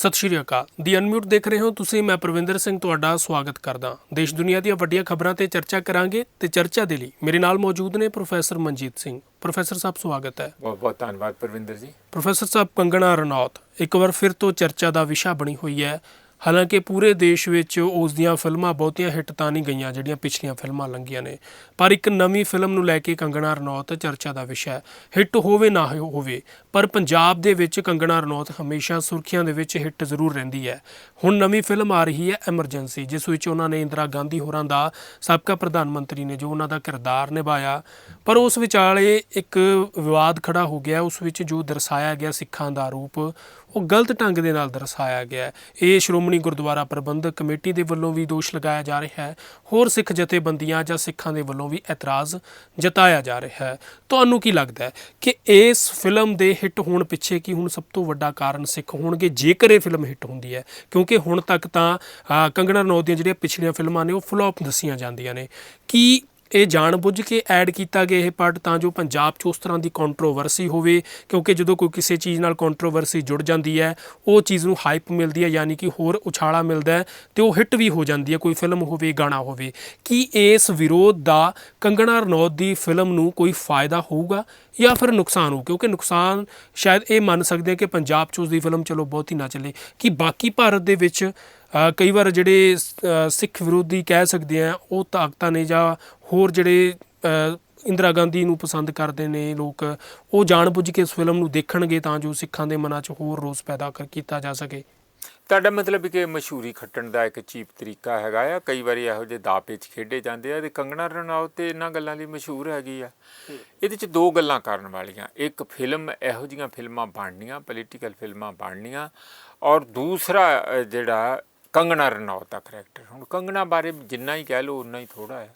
ਸਤਿ ਸ਼੍ਰੀ ਅਕਾਲ। ਦੀ ਅਨਮਿਊਟ ਦੇਖ ਰਹੇ ਹੋ ਤੁਸੀਂ ਮੈਂ ਪ੍ਰਵਿੰਦਰ ਸਿੰਘ ਤੁਹਾਡਾ ਸਵਾਗਤ ਕਰਦਾ ਦੇਸ਼ ਦੁਨੀਆ ਦੀਆਂ ਵੱਡੀਆਂ ਖਬਰਾਂ ਤੇ ਚਰਚਾ ਕਰਾਂਗੇ ਤੇ ਚਰਚਾ ਦੇ ਲਈ ਮੇਰੇ ਨਾਲ ਮੌਜੂਦ ਨੇ ਪ੍ਰੋਫੈਸਰ ਮਨਜੀਤ ਸਿੰਘ। ਪ੍ਰੋਫੈਸਰ ਸਾਹਿਬ ਸਵਾਗਤ ਹੈ। ਬਹੁਤ ਬਹੁਤ ਧੰਨਵਾਦ ਪਰਵਿੰਦਰ ਜੀ। ਪ੍ਰੋਫੈਸਰ ਸਾਹਿਬ ਕੰਗਣਾ ਰਣੌਤ ਇੱਕ ਵਾਰ ਫਿਰ ਤੋਂ ਚਰਚਾ ਦਾ ਵਿਸ਼ਾ ਬਣੀ ਹੋਈ ਹੈ। ਹਾਲਾਂਕਿ ਪੂਰੇ ਦੇਸ਼ ਵਿੱਚ ਉਸ ਦੀਆਂ ਫਿਲਮਾਂ ਬਹੁਤੀਆਂ ਹਿੱਟ ਤਾਂ ਨਹੀਂ ਗਈਆਂ, ਜਿਹੜੀਆਂ ਪਿਛਲੀਆਂ ਫਿਲਮਾਂ ਲੰਘੀਆਂ ਨੇ। ਪਰ ਇੱਕ ਨਵੀਂ ਫਿਲਮ ਨੂੰ ਲੈ ਕੇ ਕੰਗਣਾ ਰਣੌਤ ਚਰਚਾ ਦਾ ਵਿਸ਼ਾ ਹੈ। ਹਿੱਟ ਹੋਵੇ ਨਾ ਹੋਵੇ, ਪਰ ਪੰਜਾਬ ਦੇ ਵਿੱਚ ਕੰਗਣਾ ਰਣੌਤ ਹਮੇਸ਼ਾ ਸੁਰਖੀਆਂ ਦੇ ਵਿੱਚ ਹਿੱਟ ਜ਼ਰੂਰ ਰਹਿੰਦੀ ਹੈ। ਹੁਣ ਨਵੀਂ ਫਿਲਮ ਆ ਰਹੀ ਹੈ ਐਮਰਜੈਂਸੀ, ਜਿਸ ਵਿੱਚ ਉਹਨਾਂ ਨੇ ਇੰਦਰਾ ਗਾਂਧੀ ਹੋਰਾਂ ਦਾ ਸਾਬਕਾ ਪ੍ਰਧਾਨ ਮੰਤਰੀ ਨੇ ਜੋ ਉਹਨਾਂ ਦਾ ਕਿਰਦਾਰ ਨਿਭਾਇਆ। ਪਰ ਉਸ ਵਿਚਾਲੇ ਇੱਕ ਵਿਵਾਦ ਖੜਾ ਹੋ ਗਿਆ, ਉਸ ਵਿੱਚ ਜੋ ਦਰਸਾਇਆ ਗਿਆ ਸਿੱਖਾਂ ਦਾ ਰੂਪ ਉਹ ਗਲਤ ਢੰਗ ਦੇ ਨਾਲ ਦਰਸਾਇਆ ਗਿਆ ਹੈ। ਇਹ ਸ਼੍ਰੋਮਣੀ ਗੁਰਦੁਆਰਾ ਪ੍ਰਬੰਧਕ ਕਮੇਟੀ ਦੇ ਵੱਲੋਂ ਵੀ ਦੋਸ਼ ਲਗਾਇਆ ਜਾ ਰਿਹਾ ਹੈ। ਹੋਰ ਸਿੱਖ ਜਥੇਬੰਦੀਆਂ ਜਾਂ ਸਿੱਖਾਂ ਦੇ ਵੱਲੋਂ ਵੀ ਇਤਰਾਜ਼ ਜਤਾਇਆ ਜਾ ਰਿਹਾ ਹੈ। ਤੁਹਾਨੂੰ ਕੀ ਲੱਗਦਾ ਹੈ ਕਿ ਇਸ ਫਿਲਮ ਦੇ ਹਿੱਟ ਹੋਣ ਪਿੱਛੇ ਕੀ ਹੁਣ ਸਭ ਤੋਂ ਵੱਡਾ ਕਾਰਨ ਸਿੱਖ ਹੋਣਗੇ, ਜੇਕਰ ਇਹ ਫਿਲਮ ਹਿੱਟ ਹੁੰਦੀ ਹੈ? ਕਿਉਂਕਿ ਹੁਣ ਤੱਕ ਤਾਂ ਕੰਗਣਾ ਰਣੌਤ ਦੀਆਂ ਜਿਹੜੀਆਂ ਪਿਛਲੀਆਂ ਫਿਲਮਾਂ ਨੇ, ਉਹ ਫਲॉप ਦੱਸੀਆਂ ਜਾਂਦੀਆਂ ਨੇ। ਕੀ ਇਹ ਜਾਣਬੁੱਝ ਕੇ ਐਡ ਕੀਤਾ ਗਿਆ ਇਹ ਪਾਰਟ, ਤਾਂ ਜੋ ਪੰਜਾਬ 'ਚ ਉਸ ਤਰ੍ਹਾਂ ਦੀ ਕੰਟਰੋਵਰਸੀ ਹੋਵੇ, ਕਿਉਂਕਿ ਜਦੋਂ ਕੋਈ ਕਿਸੇ ਚੀਜ਼ ਨਾਲ ਕੰਟਰੋਵਰਸੀ ਜੁੜ ਜਾਂਦੀ ਹੈ, ਉਹ ਚੀਜ਼ ਨੂੰ ਹਾਈਪ ਮਿਲਦੀ ਹੈ, ਯਾਨੀ ਕਿ ਹੋਰ ਉਛਾਲਾ ਮਿਲਦਾ ਹੈ ਤੇ ਉਹ ਹਿੱਟ ਵੀ ਹੋ ਜਾਂਦੀ ਹੈ, ਕੋਈ ਫਿਲਮ ਹੋਵੇ, ਗਾਣਾ ਹੋਵੇ। ਕੀ ਇਸ ਵਿਰੋਧ ਦਾ ਕੰਗਣਾ ਰਣੌਤ ਦੀ ਫਿਲਮ ਨੂੰ ਕੋਈ ਫਾਇਦਾ ਹੋਊਗਾ ਜਾਂ ਫਿਰ ਨੁਕਸਾਨ ਹੋਊ? ਕਿਉਂਕਿ ਨੁਕਸਾਨ ਸ਼ਾਇਦ ਇਹ ਮੰਨ ਸਕਦੇ ਹਾਂ ਕਿ ਪੰਜਾਬ 'ਚ ਉਸ ਦੀ ਫਿਲਮ ਚਲੋ ਬਹੁਤ ਹੀ ਨਾ ਚੱਲੇ। ਕਿ ਬਾਕੀ ਭਾਰਤ ਦੇ ਵਿੱਚ ਕਈ ਵਾਰ ਜਿਹੜੇ ਸਿੱਖ ਵਿਰੋਧੀ ਕਹਿ ਸਕਦੇ ਆ ਉਹ ਤਾਕਤਾਂ ਨੇ ਜਾਂ ਹੋਰ ਜਿਹੜੇ ਇੰਦਰਾ ਗਾਂਧੀ ਨੂੰ ਪਸੰਦ ਕਰਦੇ ਨੇ ਲੋਕ ਉਹ ਜਾਣਬੁੱਝ ਕੇ ਇਸ ਫਿਲਮ ਨੂੰ ਦੇਖਣਗੇ ਤਾਂ ਜੋ ਸਿੱਖਾਂ ਦੇ ਮਨਾਂ 'ਚ ਹੋਰ ਰੋਸ ਪੈਦਾ ਕਰ ਕੀਤਾ ਜਾ ਸਕੇ। ਤੁਹਾਡਾ ਮਤਲਬ ਕਿ ਮਸ਼ਹੂਰੀ ਖੱਟਣ ਦਾ ਇੱਕ ਚੀਪ ਤਰੀਕਾ ਹੈਗਾ ਆ ਕਈ ਵਾਰੀ ਇਹੋ ਜਿਹੇ ਦਾਅ ਪੇਚ ਖੇਡੇ ਜਾਂਦੇ ਆ ਤੇ ਕੰਗਣਾ ਰਣੌਤ ਤੇ ਇਹਨਾਂ ਗੱਲਾਂ ਲਈ ਮਸ਼ਹੂਰ ਹੈਗੀ ਆ। ਇਹਦੇ ਚ ਦੋ ਗੱਲਾਂ ਕਰਨ ਵਾਲੀਆਂ ਇੱਕ ਫਿਲਮ ਇਹੋ ਜਿਹੀਆਂ ਫਿਲਮਾਂ ਬਣਨੀਆਂ ਪੋਲੀਟੀਕਲ ਫਿਲਮਾਂ ਬਣਨੀਆਂ ਔਰ ਦੂਸਰਾ ਜਿਹੜਾ ਕੰਗਣਾ ਰਣੌਤ ਦਾ ਕਰੈਕਟਰ ਹੁਣ ਕੰਗਣਾ ਬਾਰੇ ਜਿੰਨਾ ਹੀ ਕਹਿ ਲਓ ਉਨਾ ਹੀ ਥੋੜਾ ਹੈ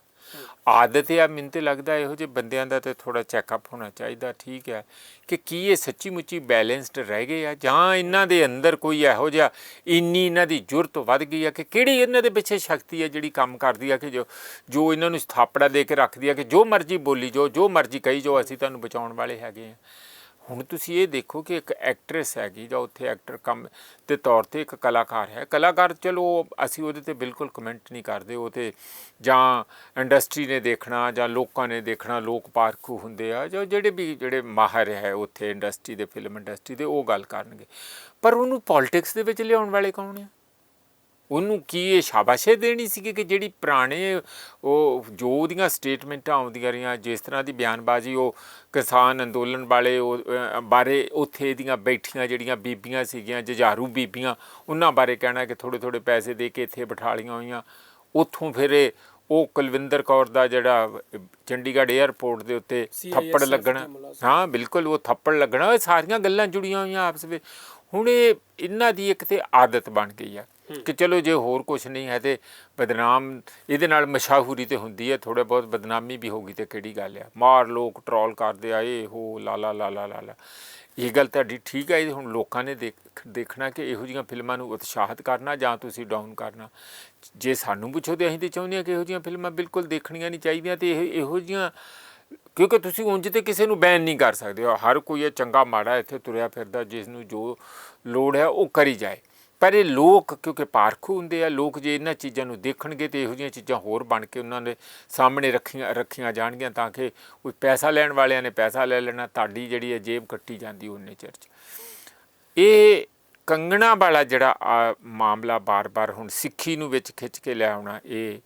ਆਦਤ ਆ, ਮੈਨੂੰ ਤੇ ਲੱਗਦਾ ਇਹੋ ਜਿਹੇ ਬੰਦਿਆਂ ਦਾ ਤੇ ਥੋੜਾ ਚੈੱਕਅਪ ਹੋਣਾ ਚਾਹੀਦਾ, ਠੀਕ ਹੈ। ਕਿ ਕੀ ਇਹ ਸੱਚੀ ਮੁੱਚੀ ਬੈਲੈਂਸਡ ਰਹਿ ਗਏ ਆ, ਜਾਂ ਇਹਨਾਂ ਦੇ ਅੰਦਰ ਕੋਈ ਇਹੋ ਜਿਹਾ ਇੰਨੀ ਇਹਨਾਂ ਦੀ ਜੁਰਤ ਵੱਧ ਗਈ ਆ, ਕਿ ਕਿਹੜੀ ਇਹਨਾਂ ਦੇ ਪਿੱਛੇ ਸ਼ਕਤੀ ਹੈ ਜਿਹੜੀ ਕੰਮ ਕਰਦੀ ਆ, ਕਿ ਜੋ ਜੋ ਇਹਨਾਂ ਨੂੰ ਸਥਾਪੜਾ ਦੇ ਕੇ ਰੱਖਦੀ ਆ, ਕਿ ਜੋ ਮਰਜ਼ੀ ਬੋਲੀ ਜੋ ਜੋ ਮਰਜ਼ੀ ਕਹੀ ਜੋ ਅਸੀਂ ਤੁਹਾਨੂੰ ਬਚਾਉਣ ਵਾਲੇ ਹੈਗੇ ਆ। ਹੁਣ ਤੁਸੀਂ ਇਹ ਦੇਖੋ ਕਿ ਇੱਕ ਐਕਟਰੈਸ ਹੈਗੀ ਜਾਂ ਉੱਥੇ ਐਕਟਰ ਕੰਮ ਦੇ ਤੌਰ ਤੇ ਇੱਕ ਕਲਾਕਾਰ ਹੈ। ਕਲਾਕਾਰ ਚਲੋ ਅਸੀਂ ਉਹਦੇ ਤੇ ਬਿਲਕੁਲ ਕਮੈਂਟ ਨਹੀਂ ਕਰਦੇ। ਉਹ ਤੇ ਜਾਂ ਇੰਡਸਟਰੀ ਨੇ ਦੇਖਣਾ ਜਾਂ ਲੋਕਾਂ ਨੇ ਦੇਖਣਾ, ਲੋਕ ਪਾਰਖੂ ਹੁੰਦੇ ਆ ਜਾਂ ਜਿਹੜੇ ਵੀ ਜਿਹੜੇ ਮਾਹਰ ਹੈ ਉੱਥੇ ਇੰਡਸਟਰੀ ਦੇ ਫਿਲਮ ਇੰਡਸਟਰੀ ਦੇ ਉਹ ਗੱਲ ਕਰਨਗੇ। ਪਰ ਉਹਨੂੰ ਪੋਲਿਟਿਕਸ ਦੇ ਵਿੱਚ ਲਿਆਉਣ ਵਾਲੇ ਕੌਣ ਆ? ਉਹਨੂੰ ਕੀ ਇਹ ਸ਼ਾਬਾਸ਼ੇ ਦੇਣੀ ਸੀ ਕਿ ਜਿਹੜੀ ਪੁਰਾਣੇ ਉਹ ਜੋ ਉਹਦੀਆਂ ਸਟੇਟਮੈਂਟਾਂ ਆਉਂਦੀਆਂ ਰਹੀਆਂ ਜਿਸ ਤਰ੍ਹਾਂ ਦੀ ਬਿਆਨਬਾਜ਼ੀ ਉਹ ਕਿਸਾਨ ਅੰਦੋਲਨ ਵਾਲੇ ਉਹ ਬਾਰੇ ਉੱਥੇ ਦੀਆਂ ਬੈਠੀਆਂ ਜਿਹੜੀਆਂ ਬੀਬੀਆਂ ਸੀਗੀਆਂ ਜੁਝਾਰੂ ਬੀਬੀਆਂ ਉਹਨਾਂ ਬਾਰੇ ਕਹਿਣਾ ਕਿ ਥੋੜੇ ਥੋੜੇ ਪੈਸੇ ਦੇ ਕੇ ਇੱਥੇ ਬਿਠਾਲੀਆਂ ਹੋਈਆਂ। ਉੱਥੋਂ ਫਿਰ ਉਹ ਕੁਲਵਿੰਦਰ ਕੌਰ ਦਾ ਜਿਹੜਾ ਚੰਡੀਗੜ੍ਹ 에ਅਰਪੋਰਟ ਦੇ ਉੱਤੇ ਥੱਪੜ ਲੱਗਣਾ। ਹਾਂ ਬਿਲਕੁਲ ਉਹ ਥੱਪੜ ਲੱਗਣਾ ਸਾਰੀਆਂ ਗੱਲਾਂ ਜੁੜੀਆਂ ਹੋਈਆਂ ਆਪਸ ਵਿੱਚ। ਹੁਣ ਇਹ ਇਹਨਾਂ ਦੀ ਇੱਕ ਤੇ ਆਦਤ ਬਣ ਗਈ ਆ। ਕਿ ਚਲੋ ਜੇ ਹੋਰ ਕੁਝ ਨਹੀਂ ਹੈ ਤੇ ਬਦਨਾਮ, ਇਹਦੇ ਨਾਲ ਮਸ਼ਹੂਰੀ ਤੇ ਹੁੰਦੀ ਹੈ ਥੋੜਾ ਬਹੁਤ ਬਦਨਾਮੀ ਵੀ ਹੋਗੀ ਤੇ ਕਿਹੜੀ ਗੱਲ ਆ। ਮਾਰ ਲੋਕ ਟਰੋਲ ਕਰਦੇ ਆ, ਇਹ ਹੋ ਲਾਲਾ ਲਾਲਾ ਲਾਲਾ ਇਹ ਗੱਲ ਤੁਹਾਡੀ ਠੀਕ ਹੈ ਇਹ ਹੁਣ ਲੋਕਾਂ ਨੇ ਦੇਖਣਾ ਕਿ ਇਹੋ ਜਿਹੀਆਂ ਫਿਲਮਾਂ ਨੂੰ ਉਤਸ਼ਾਹਿਤ ਕਰਨਾ ਜਾਂ ਤੁਸੀਂ ਡਾਊਨ ਕਰਨਾ। ਜੇ ਸਾਨੂੰ ਪੁੱਛੋ ਤੇ ਅਸੀਂ ਤੇ ਚਾਹੁੰਦੇ ਹਾਂ ਕਿ ਇਹੋ ਜਿਹੀਆਂ ਫਿਲਮਾਂ ਬਿਲਕੁਲ ਦੇਖਣੀਆਂ ਨਹੀਂ ਚਾਹੀਦੀਆਂ ਤੇ ਇਹ, ਇਹੋ ਜਿਹੀਆਂ, ਕਿਉਂਕਿ ਤੁਸੀਂ ਉਂਝ ਤੇ ਕਿਸੇ ਨੂੰ ਬੈਨ ਨਹੀਂ ਕਰ ਸਕਦੇ। ਹੋ ਹਰ ਕੋਈ ਇਹ ਚੰਗਾ ਮਾੜਾ ਇੱਥੇ ਤੁਰਿਆ ਫਿਰਦਾ, ਜਿਸ ਨੂੰ ਜੋ ਲੋੜ ਹੈ ਉਹ ਕਰੀ ਜਾਏ। ਪਰ ਇਹ ਲੋਕ ਕਿਉਂਕਿ ਪਾਰਖੂ ਹੁੰਦੇ ਆ ਲੋਕ ਜੇ ਇਹਨਾਂ ਚੀਜ਼ਾਂ ਨੂੰ ਦੇਖਣਗੇ ਤੇ ਇਹੋ ਜਿਹੀਆਂ ਚੀਜ਼ਾਂ ਹੋਰ ਬਣ ਕੇ ਉਹਨਾਂ ਦੇ ਸਾਹਮਣੇ ਰੱਖੀਆਂ ਰੱਖੀਆਂ ਜਾਣਗੀਆਂ ਤਾਂ ਕਿ ਕੋਈ ਪੈਸਾ ਲੈਣ ਵਾਲਿਆਂ ਨੇ ਪੈਸਾ ਲੈ ਲੈਣਾ ਤੁਹਾਡੀ ਜਿਹੜੀ ਹੈ ਜੇਬ ਕੱਟੀ ਜਾਂਦੀ ਉਹਨੇ ਚਿਰ 'ਚ। ਇਹ ਕੰਗਣਾ ਵਾਲਾ ਜਿਹੜਾ ਆ, ਮਾਮਲਾ ਬਾਰ-ਬਾਰ ਹੁਣ ਸਿੱਖੀ ਨੂੰ ਵਿੱਚ ਖਿੱਚ ਕੇ ਲੈ ਆਉਣਾ ਇਹ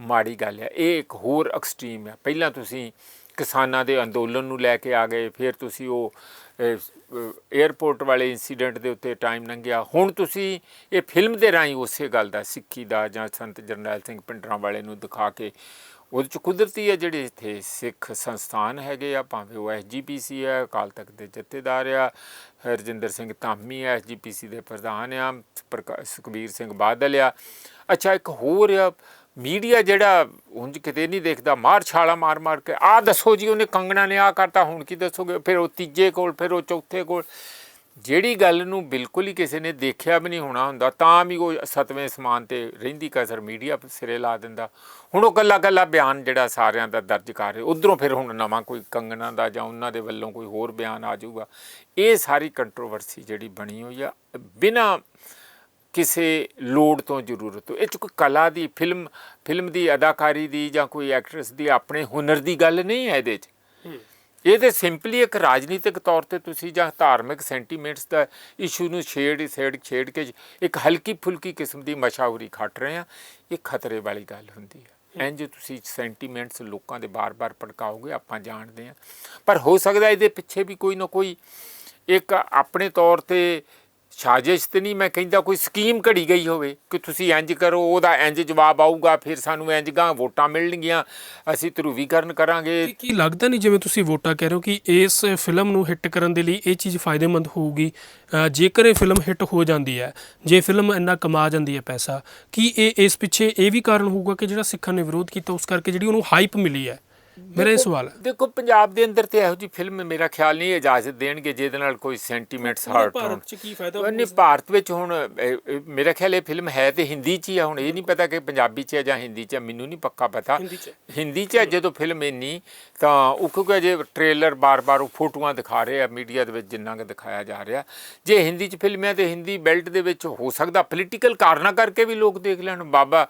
ਮਾੜੀ ਗੱਲ ਹੈ ਇਹ ਇੱਕ ਹੋਰ ਐਕਸਟ੍ਰੀਮ ਹੈ ਪਹਿਲਾਂ ਤੁਸੀਂ ਕਿਸਾਨਾਂ ਦੇ ਅੰਦੋਲਨ ਨੂੰ ਲੈ ਕੇ ਆ ਗਏ ਫਿਰ ਤੁਸੀਂ ਉਹ 에ਅਰਪੋਰਟ ਵਾਲੇ ਇਨਸੀਡੈਂਟ ਦੇ ਉੱਤੇ ਟਾਈਮ ਲੰਘਿਆ। ਹੁਣ ਤੁਸੀਂ ਇਹ ਫਿਲਮ ਦੇ ਰਾਹੀਂ ਉਸੇ ਗੱਲ ਦਾ, ਸਿੱਖੀ ਦਾ ਜਾਂ ਸੰਤ ਜਰਨੈਲ ਸਿੰਘ ਪਿੰਡਰਾਂ ਵਾਲੇ ਨੂੰ ਦਿਖਾ ਕੇ, ਉਹਦੇ ਚ ਕੁਦਰਤੀ ਹੈ ਜਿਹੜੇ ਇੱਥੇ ਸਿੱਖ ਸੰਸਥਾਨ ਹੈਗੇ ਆ, ਭਾਵੇਂ ਉਹ ਐਸਜੀਪੀਸੀ ਹੈ ਅਕਾਲ ਤਖਤ ਦੇ ਜਥੇਦਾਰ ਆ, ਹਰਜਿੰਦਰ ਸਿੰਘ ਧਾਮੀ ਹੈ ਐਸਜੀਪੀਸੀ ਦੇ ਪ੍ਰਧਾਨ ਆ, ਪ੍ਰਕਾ- ਸੁਖਬੀਰ ਸਿੰਘ ਬਾਦਲ ਆ। ਅੱਛਾ, ਇੱਕ ਹੋਰ ਆ ਮੀਡੀਆ ਜਿਹੜਾ ਉਂਝ ਕਿਤੇ ਨਹੀਂ ਦੇਖਦਾ, ਮਾਰ ਛਾਲਾ ਮਾਰ ਮਾਰ ਕੇ ਆ ਦੱਸੋ ਜੀ, ਉਹਨੇ ਕੰਗਣਾ ਨੇ ਆ ਕਰਤਾ, ਹੁਣ ਕੀ ਦੱਸੋਗੇ? ਫਿਰ ਉਹ ਤੀਜੇ ਕੋਲ, ਫਿਰ ਉਹ ਚੌਥੇ ਕੋਲ। ਜਿਹੜੀ ਗੱਲ ਨੂੰ ਬਿਲਕੁਲ ਹੀ ਕਿਸੇ ਨੇ ਦੇਖਿਆ ਵੀ ਨਹੀਂ ਹੋਣਾ ਹੁੰਦਾ, ਤਾਂ ਵੀ ਉਹ ਸਤਵੇਂ ਸਮਾਨ ਤੇ ਰਹਿੰਦੀ ਕਸਰ ਮੀਡੀਆ ਸਿਰੇ ਲਾ ਦਿੰਦਾ। ਹੁਣ ਉਹ ਕੱਲਾ ਕੱਲਾ ਬਿਆਨ ਜਿਹੜਾ ਸਾਰਿਆਂ ਦਾ ਦਰਜ ਕਰ ਰਿਹਾ, ਉਧਰੋਂ ਫਿਰ ਹੁਣ ਨਵਾਂ ਕੋਈ ਕੰਗਣਾ ਦਾ ਜਾਂ ਉਹਨਾਂ ਦੇ ਵੱਲੋਂ ਕੋਈ ਹੋਰ ਬਿਆਨ ਆ ਜਾਊਗਾ। ਇਹ ਸਾਰੀ ਕੰਟਰੋਵਰਸੀ ਜਿਹੜੀ ਬਣੀ ਹੋਈ ਆ, ਬਿਨਾ ਕਿਸੇ ਲੋੜ ਤੋਂ ਜ਼ਰੂਰਤ ਇਹ 'ਚ ਕੋਈ ਕਲਾ ਦੀ ਫਿਲਮ ਫਿਲਮ ਦੀ ਅਦਾਕਾਰੀ ਦੀ ਜਾਂ ਕੋਈ ਐਕਟਰੈਸ ਦੀ ਆਪਣੇ ਹੁਨਰ ਦੀ ਗੱਲ ਨਹੀਂ ਹੈ ਇਹਦੇ 'ਚ। ਇਹ ਤੇ ਸਿੰਪਲੀ ਇੱਕ ਰਾਜਨੀਤਿਕ ਤੌਰ ਤੇ ਤੁਸੀਂ ਜਾਂ ਧਾਰਮਿਕ ਸੈਂਟੀਮੈਂਟਸ ਦਾ ਇਸ਼ੂ ਨੂੰ ਛੇੜ ਛੇੜ ਛੇੜ ਕੇ ਇੱਕ ਹਲਕੀ ਫੁਲਕੀ ਕਿਸਮ ਦੀ ਮਸ਼ਾਹੂਰੀ ਖੱਟ ਰਹੇ ਆ ਇਹ ਖਤਰੇ ਵਾਲੀ ਗੱਲ ਹੁੰਦੀ ਹੈ। ਇੰਜ ਤੁਸੀਂ ਸੈਂਟੀਮੈਂਟਸ ਲੋਕਾਂ ਦੇ ਬਾਰ-ਬਾਰ ਭੜਕਾਓਗੇ ਆਪਾਂ ਜਾਣਦੇ ਆ ਪਰ ਹੋ ਸਕਦਾ ਇਹਦੇ ਪਿੱਛੇ ਵੀ ਕੋਈ ਨਾ ਕੋਈ ਇੱਕ ਆਪਣੇ ਤੌਰ ਤੇ ਸਾਜ਼ਿਸ਼ ਤੇ ਨਹੀਂ ਮੈਂ ਕਹਿੰਦਾ ਕੋਈ ਸਕੀਮ ਘੜੀ ਗਈ ਹੋਵੇ ਕਿ ਤੁਸੀਂ ਇੰਜ ਕਰੋ, ਉਹਦਾ ਇੰਜ ਜਵਾਬ ਆਊਗਾ, ਫਿਰ ਸਾਨੂੰ ਇੰਜ ਗਾਂ ਵੋਟਾਂ ਮਿਲਣਗੀਆਂ, ਅਸੀਂ ਧਰੂਵੀਕਰਨ ਕਰਾਂਗੇ। ਕੀ- ਲੱਗਦਾ ਨਹੀਂ ਜਿਵੇਂ ਤੁਸੀਂ ਵੋਟਾਂ ਕਹਿ ਰਹੇ ਹੋ ਕਿ ਇਸ ਫਿਲਮ ਨੂੰ ਹਿੱਟ ਕਰਨ ਦੇ ਲਈ ਇਹ ਚੀਜ਼ ਫਾਇਦੇਮੰਦ ਹੋਊਗੀ? ਜੇਕਰ ਇਹ ਫਿਲਮ ਹਿੱਟ ਹੋ ਜਾਂਦੀ ਹੈ, ਜੇ ਫਿਲਮ ਇੰਨਾ ਕਮਾ ਜਾਂਦੀ ਹੈ ਪੈਸਾ, ਕੀ ਇਹ ਇਸ ਪਿੱਛੇ ਇਹ ਵੀ ਕਾਰਨ ਹੋਊਗਾ ਕਿ ਜਿਹੜਾ ਸਿੱਖਾਂ ਨੇ ਵਿਰੋਧ ਕੀਤਾ, ਉਸ ਕਰਕੇ ਜਿਹੜੀ ਉਹਨੂੰ ਹਾਈਪ ਮਿਲੀ ਹੈ? ਮੇਰਾ ਇਹ ਸਵਾਲ ਹੈ। ਦੇਖੋ ਪੰਜਾਬ ਦੇ ਅੰਦਰ ਤੇ ਇਹੋ ਜੀ ਫਿਲਮ ਮੇਰਾ ਖਿਆਲ ਨਹੀਂ ਇਜਾਜ਼ਤ ਦੇਣਗੇ ਜਿਹਦੇ ਨਾਲ ਕੋਈ ਸੈਂਟੀਮੈਂਟਸ ਹਰਟ ਹੋਣ। ਚ ਕੀ ਫਾਇਦਾ ਨਹੀਂ ਭਾਰਤ ਵਿੱਚ ਹੁਣ ਮੇਰਾ ਖਿਆਲ ਇਹ ਫਿਲਮ ਹੈ ਤੇ ਹਿੰਦੀ 'ਚ ਹੀ ਆ ਹੁਣ ਇਹ ਨਹੀਂ ਪਤਾ ਕਿ ਪੰਜਾਬੀ 'ਚ ਹੈ ਜਾਂ ਹਿੰਦੀ 'ਚ ਹੈ ਮੈਨੂੰ ਨਹੀਂ ਪੱਕਾ ਪਤਾ। ਹਿੰਦੀ 'ਚ ਜਦੋਂ ਫਿਲਮ ਇੰਨੀ ਤਾਂ ਉਹ ਕਿਉਂਕਿ ਜੇ ਟ੍ਰੇਲਰ ਬਾਰ-ਬਾਰ ਉਹ ਫੋਟੋਆਂ ਦਿਖਾ ਰਹੇ ਆ ਮੀਡੀਆ ਦੇ ਵਿੱਚ ਜਿੰਨਾ ਕਿ ਦਿਖਾਇਆ ਜਾ ਰਿਹਾ। ਜੇ ਹਿੰਦੀ 'ਚ ਫਿਲਮ ਹੈ ਤੇ ਹਿੰਦੀ ਬੈਲਟ ਦੇ ਵਿੱਚ ਹੋ ਸਕਦਾ ਪੋਲੀਟੀਕਲ ਕਾਰਨਾਂ ਕਰਕੇ ਵੀ ਲੋਕ ਦੇਖ ਲੈਣ। ਬਾਬਾ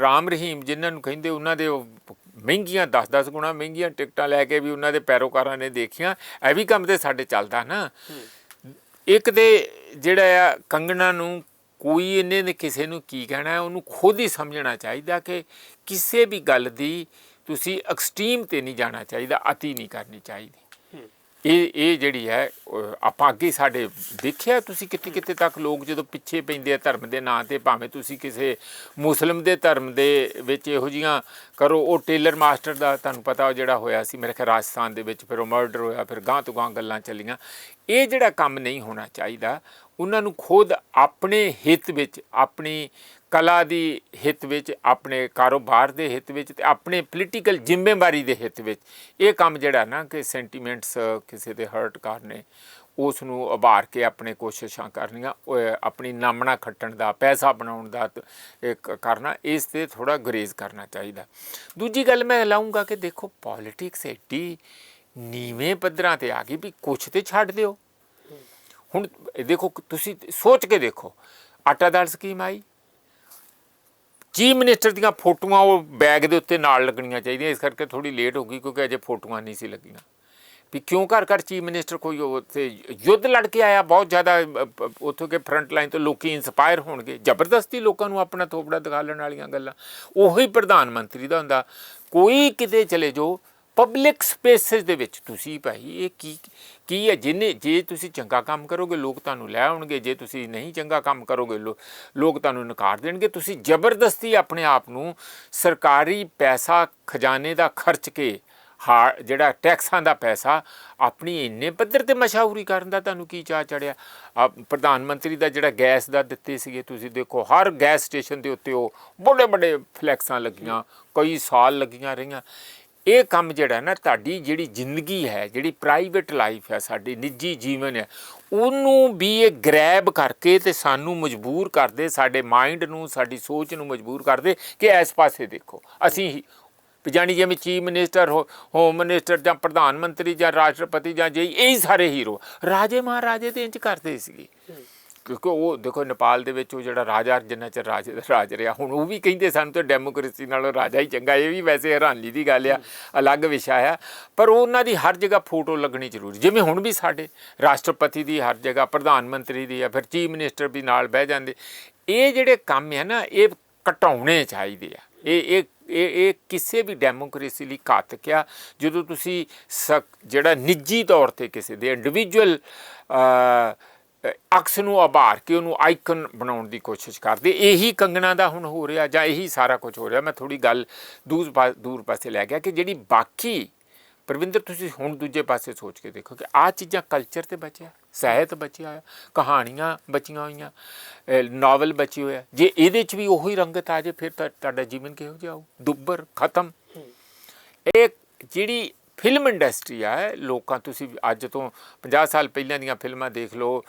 ਰਾਮ ਰਹੀਮ ਜਿਨ੍ਹਾਂ ਨੂੰ ਕਹਿੰਦੇ ਉਹਨਾਂ ਦੇ ਉਹ ਮਹਿੰਗੀਆਂ 10-10 ਗੁਣਾ ਮਹਿੰਗੀਆਂ ਟਿਕਟਾਂ ਲੈ ਕੇ ਵੀ ਉਹਨਾਂ ਦੇ ਪੈਰੋਕਾਰਾਂ ਨੇ ਦੇਖੀਆਂ, ਇਹ ਵੀ ਕੰਮ ਤੇ ਸਾਡੇ ਚੱਲਦਾ ਨਾ। ਇੱਕ ਤੇ ਜਿਹੜਾ ਆ ਕੰਗਣਾ ਨੂੰ ਕੋਈ ਇਹਨੇ ਨੇ ਕਿਸੇ ਨੂੰ ਕੀ ਕਹਿਣਾ, ਉਹਨੂੰ ਖੁਦ ਹੀ ਸਮਝਣਾ ਚਾਹੀਦਾ ਕਿ ਕਿਸੇ ਵੀ ਗੱਲ ਦੀ ਤੁਸੀਂ ਐਕਸਟ੍ਰੀਮ ਤੇ ਨਹੀਂ ਜਾਣਾ ਚਾਹੀਦਾ, ਅਤੀ ਨਹੀਂ ਕਰਨੀ ਚਾਹੀਦੀ। ਇਹ ਇਹ ਜਿਹੜੀ ਹੈ ਆਪਾਂ ਅੱਗੇ ਸਾਡੇ ਦੇਖਿਆ ਤੁਸੀਂ ਕਿਤੇ ਕਿਤੇ ਤੱਕ ਲੋਕ ਜਦੋਂ ਪਿੱਛੇ ਪੈਂਦੇ ਆ ਧਰਮ ਦੇ ਨਾਂ ਤੇ, ਭਾਵੇਂ ਤੁਸੀਂ ਕਿਸੇ ਮੁਸਲਮ ਦੇ ਧਰਮ ਦੇ ਵਿੱਚ ਇਹੋ ਜੀਆਂ ਕਰੋ, ਉਹ ਟੇਲਰ ਮਾਸਟਰ ਦਾ ਤੁਹਾਨੂੰ ਪਤਾ ਉਹ ਜਿਹੜਾ ਹੋਇਆ ਸੀ, ਮੇਰੇ ਖਿਆਲ ਰਾਜਸਥਾਨ ਦੇ ਵਿੱਚ, ਫਿਰ ਉਹ ਮਰਡਰ ਹੋਇਆ, ਫਿਰ ਗਾਂ ਤੋਂ ਗਾਂ ਗੱਲਾਂ ਚੱਲੀਆਂ। ਇਹ ਜਿਹੜਾ ਕੰਮ ਨਹੀਂ ਹੋਣਾ ਚਾਹੀਦਾ, ਉਹਨਾਂ ਨੂੰ ਖੁਦ ਆਪਣੇ ਹਿੱਤ ਵਿੱਚ, ਆਪਣੀ ਕਲਾ ਦੀ ਹਿੱਤ ਵਿੱਚ ਆਪਣੇ ਕਾਰੋਬਾਰ ਦੇ ਹਿੱਤ ਵਿੱਚ ਤੇ ਆਪਣੇ ਪੋਲੀਟੀਕਲ ਜ਼ਿੰਮੇਵਾਰੀ ਦੇ ਹਿੱਤ ਵਿੱਚ ਇਹ ਕੰਮ ਜਿਹੜਾ ਨਾ ਕਿ ਸੈਂਟੀਮੈਂਟਸ ਕਿਸੇ ਦੇ ਹਰਟ ਕਰਨੇ ਉਸ ਨੂੰ ਉਭਾਰ ਕੇ ਆਪਣੇ ਕੋਸ਼ਿਸ਼ਾਂ ਕਰਨੀਆਂ ਆਪਣੀ ਨਾਮਣਾ ਖੱਟਣ ਦਾ ਪੈਸਾ ਬਣਾਉਣ ਦਾ ਕਰਨਾ ਇਸ ਤੇ ਥੋੜਾ ਗੁਰੇਜ਼ ਕਰਨਾ ਚਾਹੀਦਾ। ਦੂਜੀ ਗੱਲ ਮੈਂ ਲਾਉਂਗਾ ਕਿ ਦੇਖੋ ਪੋਲਿਟਿਕਸ ਏਡੀ ਨੀਵੇਂ ਪੱਧਰਾਂ ਤੇ ਆ ਗਈ ਵੀ ਕੁਛ ਤੇ ਛੱਡ ਦਿਓ। ਹੁਣ ਦੇਖੋ ਤੁਸੀਂ ਸੋਚ ਕੇ ਦੇਖੋ ਆਟਾ ਦਾਲ ਸਕੀਮ ਆਈ ਚੀਫ ਮਿਨਿਸਟਰ ਦੀਆਂ ਫੋਟੋਆਂ ਉਹ ਬੈਗ ਦੇ ਉੱਤੇ ਨਾਲ ਲੱਗਣੀਆਂ ਚਾਹੀਦੀਆਂ, ਇਸ ਕਰਕੇ ਥੋੜੀ ਲੇਟ ਹੋ ਗਈ ਕਿਉਂਕਿ ਅਜੇ ਫੋਟੋਆਂ ਨਹੀਂ ਸੀ ਲੱਗੀਆਂ। ਵੀ ਕਿਉਂ ਘਰ ਘਰ ਚੀਫ ਮਿਨਿਸਟਰ ਕੋਈ ਉੱਥੇ ਯੁੱਧ ਲੜ ਕੇ ਆਇਆ, ਬਹੁਤ ਜ਼ਿਆਦਾ ਉੱਥੋਂ ਕੇ ਫਰੰਟ ਲਾਈਨ ਤੋਂ ਲੋਕੀ ਇਨਸਪਾਇਰ ਹੋਣਗੇ, ਜ਼ਬਰਦਸਤੀ ਲੋਕਾਂ ਨੂੰ ਆਪਣਾ ਥੋਪੜਾ ਦਿਖਾ ਲੈਣ ਵਾਲੀਆਂ ਗੱਲਾਂ। ਉਹੀ ਪ੍ਰਧਾਨ ਮੰਤਰੀ ਦਾ ਹੁੰਦਾ, ਕੋਈ ਕਿਤੇ ਚਲੇ ਜਾਓ ਪਬਲਿਕ ਸਪੇਸਿਸ ਦੇ ਵਿੱਚ ਤੁਸੀਂ ਭਾਈ, ਇਹ ਕੀ ਕੀ ਹੈ? ਜਿਨੇ, ਜੇ ਤੁਸੀਂ ਚੰਗਾ ਕੰਮ ਕਰੋਗੇ, ਲੋਕ ਤੁਹਾਨੂੰ ਲੈ ਆਉਣਗੇ। ਜੇ ਤੁਸੀਂ ਨਹੀਂ ਚੰਗਾ ਕੰਮ ਕਰੋਗੇ, ਲੋ- ਲੋਕ ਤੁਹਾਨੂੰ ਨਕਾਰ ਦੇਣਗੇ। ਤੁਸੀਂ ਜ਼ਬਰਦਸਤੀ ਆਪਣੇ ਆਪ ਨੂੰ ਸਰਕਾਰੀ ਪੈਸਾ, ਖਜ਼ਾਨੇ ਦਾ ਖਰਚ ਕੇ ਹਾ, ਜਿਹੜਾ ਟੈਕਸਾਂ ਦਾ ਪੈਸਾ, ਆਪਣੀ ਇੰਨੇ ਪੱਧਰ ਤੇ ਮਸ਼ਹੂਰੀ ਕਰਨ ਦਾ ਤੁਹਾਨੂੰ ਕੀ ਚਾਹ ਚੜਿਆ? ਆ ਪ੍ਰਧਾਨ ਮੰਤਰੀ ਦਾ ਜਿਹੜਾ ਗੈਸ ਦਾ ਦਿੱਤੇ ਸੀਗੇ, ਤੁਸੀਂ ਦੇਖੋ, ਹਰ ਗੈਸ ਸਟੇਸ਼ਨ ਦੇ ਉੱਤੇ ਉਹ ਬੜੇ ਬੜੇ ਫਲੈਕਸਾਂ ਲੱਗੀਆਂ, ਕਈ ਸਾਲ ਲੱਗੀਆਂ ਰਹੀਆਂ। ਇਹ ਕੰਮ ਜਿਹੜਾ ਨਾ ਤੁਹਾਡੀ ਜਿਹੜੀ ਜ਼ਿੰਦਗੀ ਹੈ, ਜਿਹੜੀ ਪ੍ਰਾਈਵੇਟ ਲਾਈਫ ਹੈ, ਸਾਡੀ ਨਿੱਜੀ ਜੀਵਨ ਹੈ, ਉਹਨੂੰ ਵੀ ਇਹ ਗ੍ਰੈਬ ਕਰਕੇ ਤੇ ਸਾਨੂੰ ਮਜਬੂਰ ਕਰਦੇ, ਸਾਡੇ ਮਾਈਂਡ ਨੂੰ, ਸਾਡੀ ਸੋਚ ਨੂੰ ਮਜਬੂਰ ਕਰਦੇ ਕਿ ਇਸ ਪਾਸੇ ਦੇਖੋ। ਅਸੀਂ ਹੀ ਜਾਣੀ ਜਿਵੇਂ ਚੀਫ ਮਿਨਿਸਟਰ ਹੋ ਹੋਮ ਮਿਨਿਸਟਰ ਜਾਂ ਪ੍ਰਧਾਨ ਮੰਤਰੀ ਜਾਂ ਰਾਸ਼ਟਰਪਤੀ ਜਾਂ ਜੇ ਇਹ ਸਾਰੇ ਹੀਰੋ ਰਾਜੇ ਮਹਾਰਾਜੇ ਦੇ ਇੰਜ ਕਰਦੇ ਸੀਗੇ। ਕਿਉਂਕਿ ਉਹ ਦੇਖੋ ਨੇਪਾਲ ਦੇ ਵਿੱਚ ਉਹ ਜਿਹੜਾ ਰਾਜਾ ਜਿੰਨਾ ਚਿਰ ਰਾਜੇ ਰਾਜ ਰਿਹਾ ਹੁਣ ਉਹ ਵੀ ਕਹਿੰਦੇ ਸਾਨੂੰ ਤਾਂ ਡੈਮੋਕ੍ਰੇਸੀ ਨਾਲੋਂ ਰਾਜਾ ਹੀ ਚੰਗਾ ਇਹ ਵੀ ਵੈਸੇ ਹੈਰਾਨੀ ਦੀ ਗੱਲ ਆ ਅਲੱਗ ਵਿਸ਼ਾ ਆ। ਪਰ ਉਹਨਾਂ ਦੀ ਹਰ ਜਗ੍ਹਾ ਫੋਟੋ ਲੱਗਣੀ ਜ਼ਰੂਰੀ ਜਿਵੇਂ ਹੁਣ ਵੀ ਸਾਡੇ ਰਾਸ਼ਟਰਪਤੀ ਦੀ ਹਰ ਜਗ੍ਹਾ ਪ੍ਰਧਾਨ ਮੰਤਰੀ ਦੀ ਆ ਫਿਰ ਚੀਫ ਮਿਨਿਸਟਰ ਵੀ ਨਾਲ ਬਹਿ ਜਾਂਦੇ। ਇਹ ਜਿਹੜੇ ਕੰਮ ਆ ਨਾ ਇਹ ਘਟਾਉਣੇ ਚਾਹੀਦੇ ਆ। ਇਹ ਇਹ ਇਹ ਇਹ ਕਿਸੇ ਵੀ ਡੈਮੋਕ੍ਰੇਸੀ ਲਈ ਘਾਤਕ ਆ। ਜਦੋਂ ਤੁਸੀਂ ਜਿਹੜਾ ਨਿੱਜੀ ਤੌਰ ਤੇ ਕਿਸੇ ਦੇ ਇੰਡੀਵਿਜੂਅਲ ਅਕਸ ਨੂੰ ਆਭਾਰ ਕੇ ਉਹਨੂੰ ਆਈਕਨ ਬਣਾਉਣ ਦੀ ਕੋਸ਼ਿਸ਼ ਕਰਦੇ। ਇਹੀ ਕੰਗਣਾ ਦਾ ਹੁਣ ਹੋ ਰਿਹਾ ਜਾਂ ਇਹੀ ਸਾਰਾ ਕੁਝ ਹੋ ਰਿਹਾ। ਮੈਂ ਥੋੜੀ ਗੱਲ ਦੂਰ ਦੂਰ ਪਾਸੇ ਲੈ ਗਿਆ ਕਿ ਜਿਹੜੀ ਬਾਕੀ ਪ੍ਰਵਿੰਦਰ ਤੁਸੀਂ ਹੁਣ ਦੂਜੇ ਪਾਸੇ ਸੋਚ ਕੇ ਦੇਖੋ ਕਿ ਆ ਚੀਜ਼ਾਂ ਕਲਚਰ ਤੇ ਬਚਿਆ ਸਾਹਿਤ ਬਚਿਆ ਕਹਾਣੀਆਂ ਬਚੀਆਂ ਹੋਈਆਂ ਨਾਵਲ ਬਚੀ ਹੋਇਆ ਜੇ ਇਹਦੇ 'ਚ ਵੀ ਉਹੀ ਰੰਗਤ ਆ ਜੇ ਫਿਰ ਤਾਂ ਤੁਹਾਡਾ ਜੀਵਨ ਕਿਹੋ ਜਿਹਾ ਹੋਊ? ਦੁੱਬਰ ਖਤਮ। ਇਹ ਜਿਹੜੀ ਫਿਲਮ ਇੰਡਸਟਰੀ ਆ, ਲੋਕਾਂ, ਤੁਸੀਂ ਅੱਜ ਤੋਂ 50 ਸਾਲ ਪਹਿਲਾਂ ਦੀਆਂ ਫਿਲਮਾਂ ਦੇਖ ਲਓ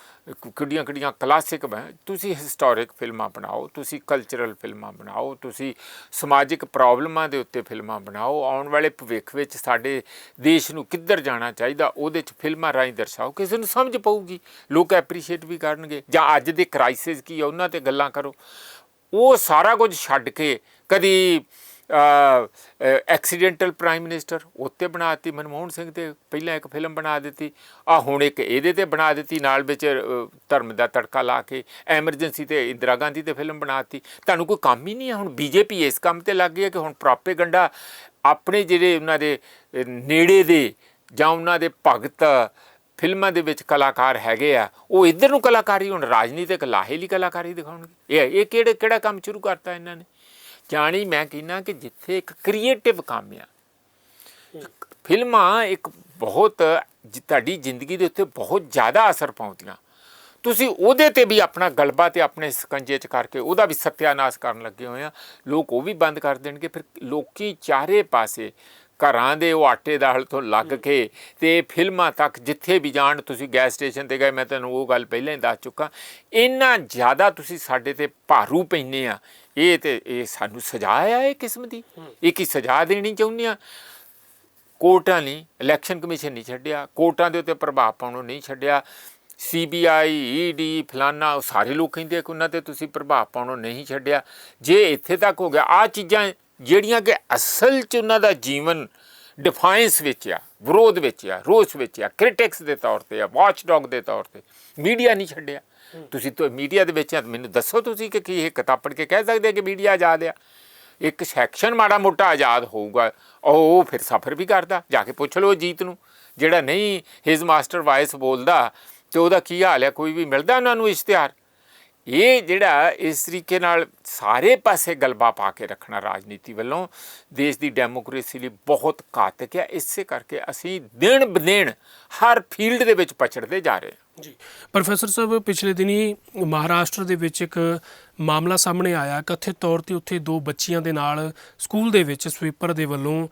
ਕਿੱਡੀਆਂ ਕਿੱਡੀਆਂ ਕਲਾਸਿਕ ਤੁਸੀਂ ਹਿਸਟੋਰਿਕ ਫਿਲਮਾਂ ਬਣਾਓ, ਤੁਸੀਂ ਕਲਚਰਲ ਫਿਲਮਾਂ ਬਣਾਓ, ਤੁਸੀਂ ਸਮਾਜਿਕ ਪ੍ਰੋਬਲਮਾਂ ਦੇ ਉੱਤੇ ਫਿਲਮਾਂ ਬਣਾਓ, ਆਉਣ ਵਾਲੇ ਭਵਿੱਖ ਵਿੱਚ ਸਾਡੇ ਦੇਸ਼ ਨੂੰ ਕਿੱਧਰ ਜਾਣਾ ਚਾਹੀਦਾ, ਉਹਦੇ 'ਚ ਫਿਲਮਾਂ ਰਾਹੀਂ ਦਰਸਾਓ, ਕਿਸੇ ਨੂੰ ਸਮਝ ਪਊਗੀ, ਲੋਕ ਐਪਰੀਸ਼ੀਏਟ ਵੀ ਕਰਨਗੇ, ਜਾਂ ਅੱਜ ਦੇ ਕ੍ਰਾਈਸਿਸ ਕੀ ਆ, ਉਹਨਾਂ ਤੇ ਗੱਲਾਂ ਕਰੋ। ਉਹ ਸਾਰਾ ਕੁਝ ਛੱਡ ਕੇ ਕਦੀ ਐਕਸੀਡੈਂਟਲ ਪ੍ਰਾਈਮ ਮਿਨਿਸਟਰ ਉੱਤੇ ਬਣਾਤੀ ਮਨਮੋਹਨ ਸਿੰਘ ਤੇ ਪਹਿਲਾਂ ਇੱਕ ਫਿਲਮ ਬਣਾ ਦਿੱਤੀ, ਆ ਹੁਣ ਇੱਕ ਇਹਦੇ ਤੇ ਬਣਾ ਦਿੱਤੀ, ਨਾਲ ਵਿੱਚ ਧਰਮ ਦਾ ਤੜਕਾ ਲਾ ਕੇ ਐਮਰਜੈਂਸੀ ਤੇ ਇੰਦਰਾ ਗਾਂਧੀ ਤੇ ਫਿਲਮ ਬਣਾਤੀ ਤੁਹਾਨੂੰ ਕੋਈ ਕੰਮ ਹੀ ਨਹੀਂ ਹੈ ਹੁਣ, ਬੀਜੇਪੀ ਇਸ ਕੰਮ ਤੇ ਲੱਗ ਗਈ ਹੈ ਕਿ ਹੁਣ ਪ੍ਰੋਪੇਗੰਡਾ ਆਪਣੇ ਜਿਹੜੇ ਉਹਨਾਂ ਦੇ ਨੇੜੇ ਦੇ ਜਾਂ ਉਹਨਾਂ ਦੇ ਭਗਤ ਫਿਲਮਾਂ ਦੇ ਵਿੱਚ ਕਲਾਕਾਰ ਹੈਗੇ ਆ, ਉਹ ਇੱਧਰ ਨੂੰ ਕਲਾਕਾਰੀ, ਹੁਣ ਰਾਜਨੀਤਿਕ ਲਾਹੇ ਲਈ ਕਲਾਕਾਰੀ ਦਿਖਾਉਣਗੇ। ਇਹ ਇਹ ਕਿਹੜੇ, ਕਿਹੜਾ ਕੰਮ ਸ਼ੁਰੂ ਕਰਤਾ ਇਹਨਾਂ ਨੇ? ਜਾਣੀ ਮੈਂ ਕਹਿੰਦਾ ਕਿ ਜਿੱਥੇ ਇੱਕ ਕ੍ਰੀਏਟਿਵ ਕੰਮ ਆ। ਫਿਲਮਾਂ ਇੱਕ ਬਹੁਤ ਤੁਹਾਡੀ ਜ਼ਿੰਦਗੀ ਦੇ ਉੱਤੇ ਬਹੁਤ ਜ਼ਿਆਦਾ ਅਸਰ ਪਾਉਂਦੀਆਂ। ਤੁਸੀਂ ਉਹਦੇ ਤੇ ਵੀ ਆਪਣਾ ਗਲਬਾ ਤੇ ਆਪਣੇ ਸਕੰਜੇ 'ਚ ਕਰਕੇ ਉਹਦਾ ਵੀ ਸਤਿਆਨਾਸ਼ ਕਰਨ ਲੱਗੇ ਹੋਏ ਆ। ਲੋਕ ਉਹ ਵੀ ਬੰਦ ਕਰ ਦੇਣਗੇ। ਫਿਰ ਲੋਕੀ ਚਾਰੇ ਪਾਸੇ ਘਰਾਂ ਦੇ ਉਹ ਆਟੇ ਦਾਲ ਤੋਂ ਲੱਗ ਕੇ ਤੇ ਫਿਲਮਾਂ ਤੱਕ ਜਿੱਥੇ ਵੀ ਜਾਣ ਤੁਸੀਂ ਗੈਸ ਸਟੇਸ਼ਨ ਤੇ ਗਏ ਮੈਂ ਤੁਹਾਨੂੰ ਉਹ ਗੱਲ ਪਹਿਲਾਂ ਹੀ ਦੱਸ ਚੁੱਕਾ। ਇੰਨਾ ਜ਼ਿਆਦਾ ਤੁਸੀਂ ਸਾਡੇ ਤੇ ਭਾਰੂ ਪੈਂਦੇ ਆ ਇਹ ਤੇ ਇਹ ਸਾਨੂੰ ਸਜ਼ਾ ਆ ਇਹ ਕਿਸਮ ਦੀ। ਇਹ ਕੀ ਸਜ਼ਾ ਦੇਣੀ ਚਾਹੁੰਦੇ ਆ? ਕੋਰਟਾਂ ਨੇ ਇਲੈਕਸ਼ਨ ਕਮਿਸ਼ਨ ਨਹੀਂ ਛੱਡਿਆ ਕੋਰਟਾਂ ਦੇ ਉੱਤੇ ਪ੍ਰਭਾਵ ਪਾਉਣੋਂ ਨਹੀਂ ਛੱਡਿਆ। ਸੀਬੀਆਈ ਈਡੀ ਫਲਾਨਾ ਉਹ ਸਾਰੇ ਲੋਕ ਕਹਿੰਦੇ ਕਿ ਉਹਨਾਂ ਤੇ ਤੁਸੀਂ ਪ੍ਰਭਾਵ ਪਾਉਣੋਂ ਨਹੀਂ ਛੱਡਿਆ। ਜੇ ਇੱਥੇ ਤੱਕ ਹੋ ਗਿਆ ਆ ਚੀਜ਼ਾਂ ਜਿਹੜੀਆਂ ਕਿ ਅਸਲ 'ਚ ਉਹਨਾਂ ਦਾ ਜੀਵਨ ਡਿਫਾਈਂਸ ਵਿੱਚ ਆ ਵਿਰੋਧ ਵਿੱਚ ਆ ਰੋਸ ਵਿੱਚ ਆ ਕ੍ਰਿਟਿਕਸ ਦੇ ਤੌਰ ਤੇ ਆ ਵਾਚਡੌਗ ਦੇ ਤੌਰ ਤੇ ਮੀਡੀਆ ਨਹੀਂ ਛੱਡਿਆ। ਤੁਸੀਂ ਤਾਂ ਮੀਡੀਆ ਦੇ ਵਿੱਚ ਆ, ਮੈਨੂੰ ਦੱਸੋ ਤੁਸੀਂ ਕਿ ਕੀ ਇਹ ਕਿਤਾਬ ਪੜ੍ਹ ਕੇ ਕਹਿ ਸਕਦੇ ਕਿ ਮੀਡੀਆ ਆਜ਼ਾਦ ਆ? ਇੱਕ ਸੈਕਸ਼ਨ ਮਾੜਾ ਮੋਟਾ ਆਜ਼ਾਦ ਹੋਊਗਾ ਉਹ ਫਿਰ ਸਫਰ ਵੀ ਕਰਦਾ ਜਾ ਕੇ ਪੁੱਛ ਲਓ ਜੀਤ ਨੂੰ। ਜਿਹੜਾ ਨਹੀਂ ਹਿਜ਼ ਮਾਸਟਰ ਵਾਇਸ ਬੋਲਦਾ ਤੇ ਉਹਦਾ ਕੀ ਹਾਲ ਹੈ ਕੋਈ ਵੀ ਮਿਲਦਾ ਉਹਨਾਂ ਨੂੰ ਇਸ਼ਤਿਹਾਰ? ਇਹ ਜਿਹੜਾ ਇਸ ਤਰੀਕੇ ਨਾਲ ਸਾਰੇ ਪਾਸੇ ਗਲਬਾ ਪਾ ਕੇ ਰੱਖਣਾ ਰਾਜਨੀਤੀ ਵੱਲੋਂ ਦੇਸ਼ ਦੀ ਡੈਮੋਕ੍ਰੇਸੀ ਲਈ ਬਹੁਤ ਘਾਤਕ ਹੈ। ਇਸੇ ਕਰਕੇ ਅਸੀਂ ਦਿਨ ਬਦਿਨ ਹਰ ਫੀਲਡ ਦੇ ਵਿੱਚ ਪਛੜਦੇ ਜਾ ਰਹੇ ਹਾਂ। ਜੀ, ਪ੍ਰੋਫੈਸਰ ਸਾਹਿਬ, ਪਿਛਲੇ ਦਿਨੀ ਮਹਾਰਾਸ਼ਟਰ ਦੇ ਵਿੱਚ ਇੱਕ ਮਾਮਲਾ ਸਾਹਮਣੇ ਆਇਆ ਕਥਿਤ ਤੌਰ ਤੇ ਉੱਥੇ ਦੋ ਬੱਚੀਆਂ ਦੇ ਨਾਲ ਸਕੂਲ ਦੇ ਵਿੱਚ ਸਵੀਪਰ ਦੇ ਵੱਲੋਂ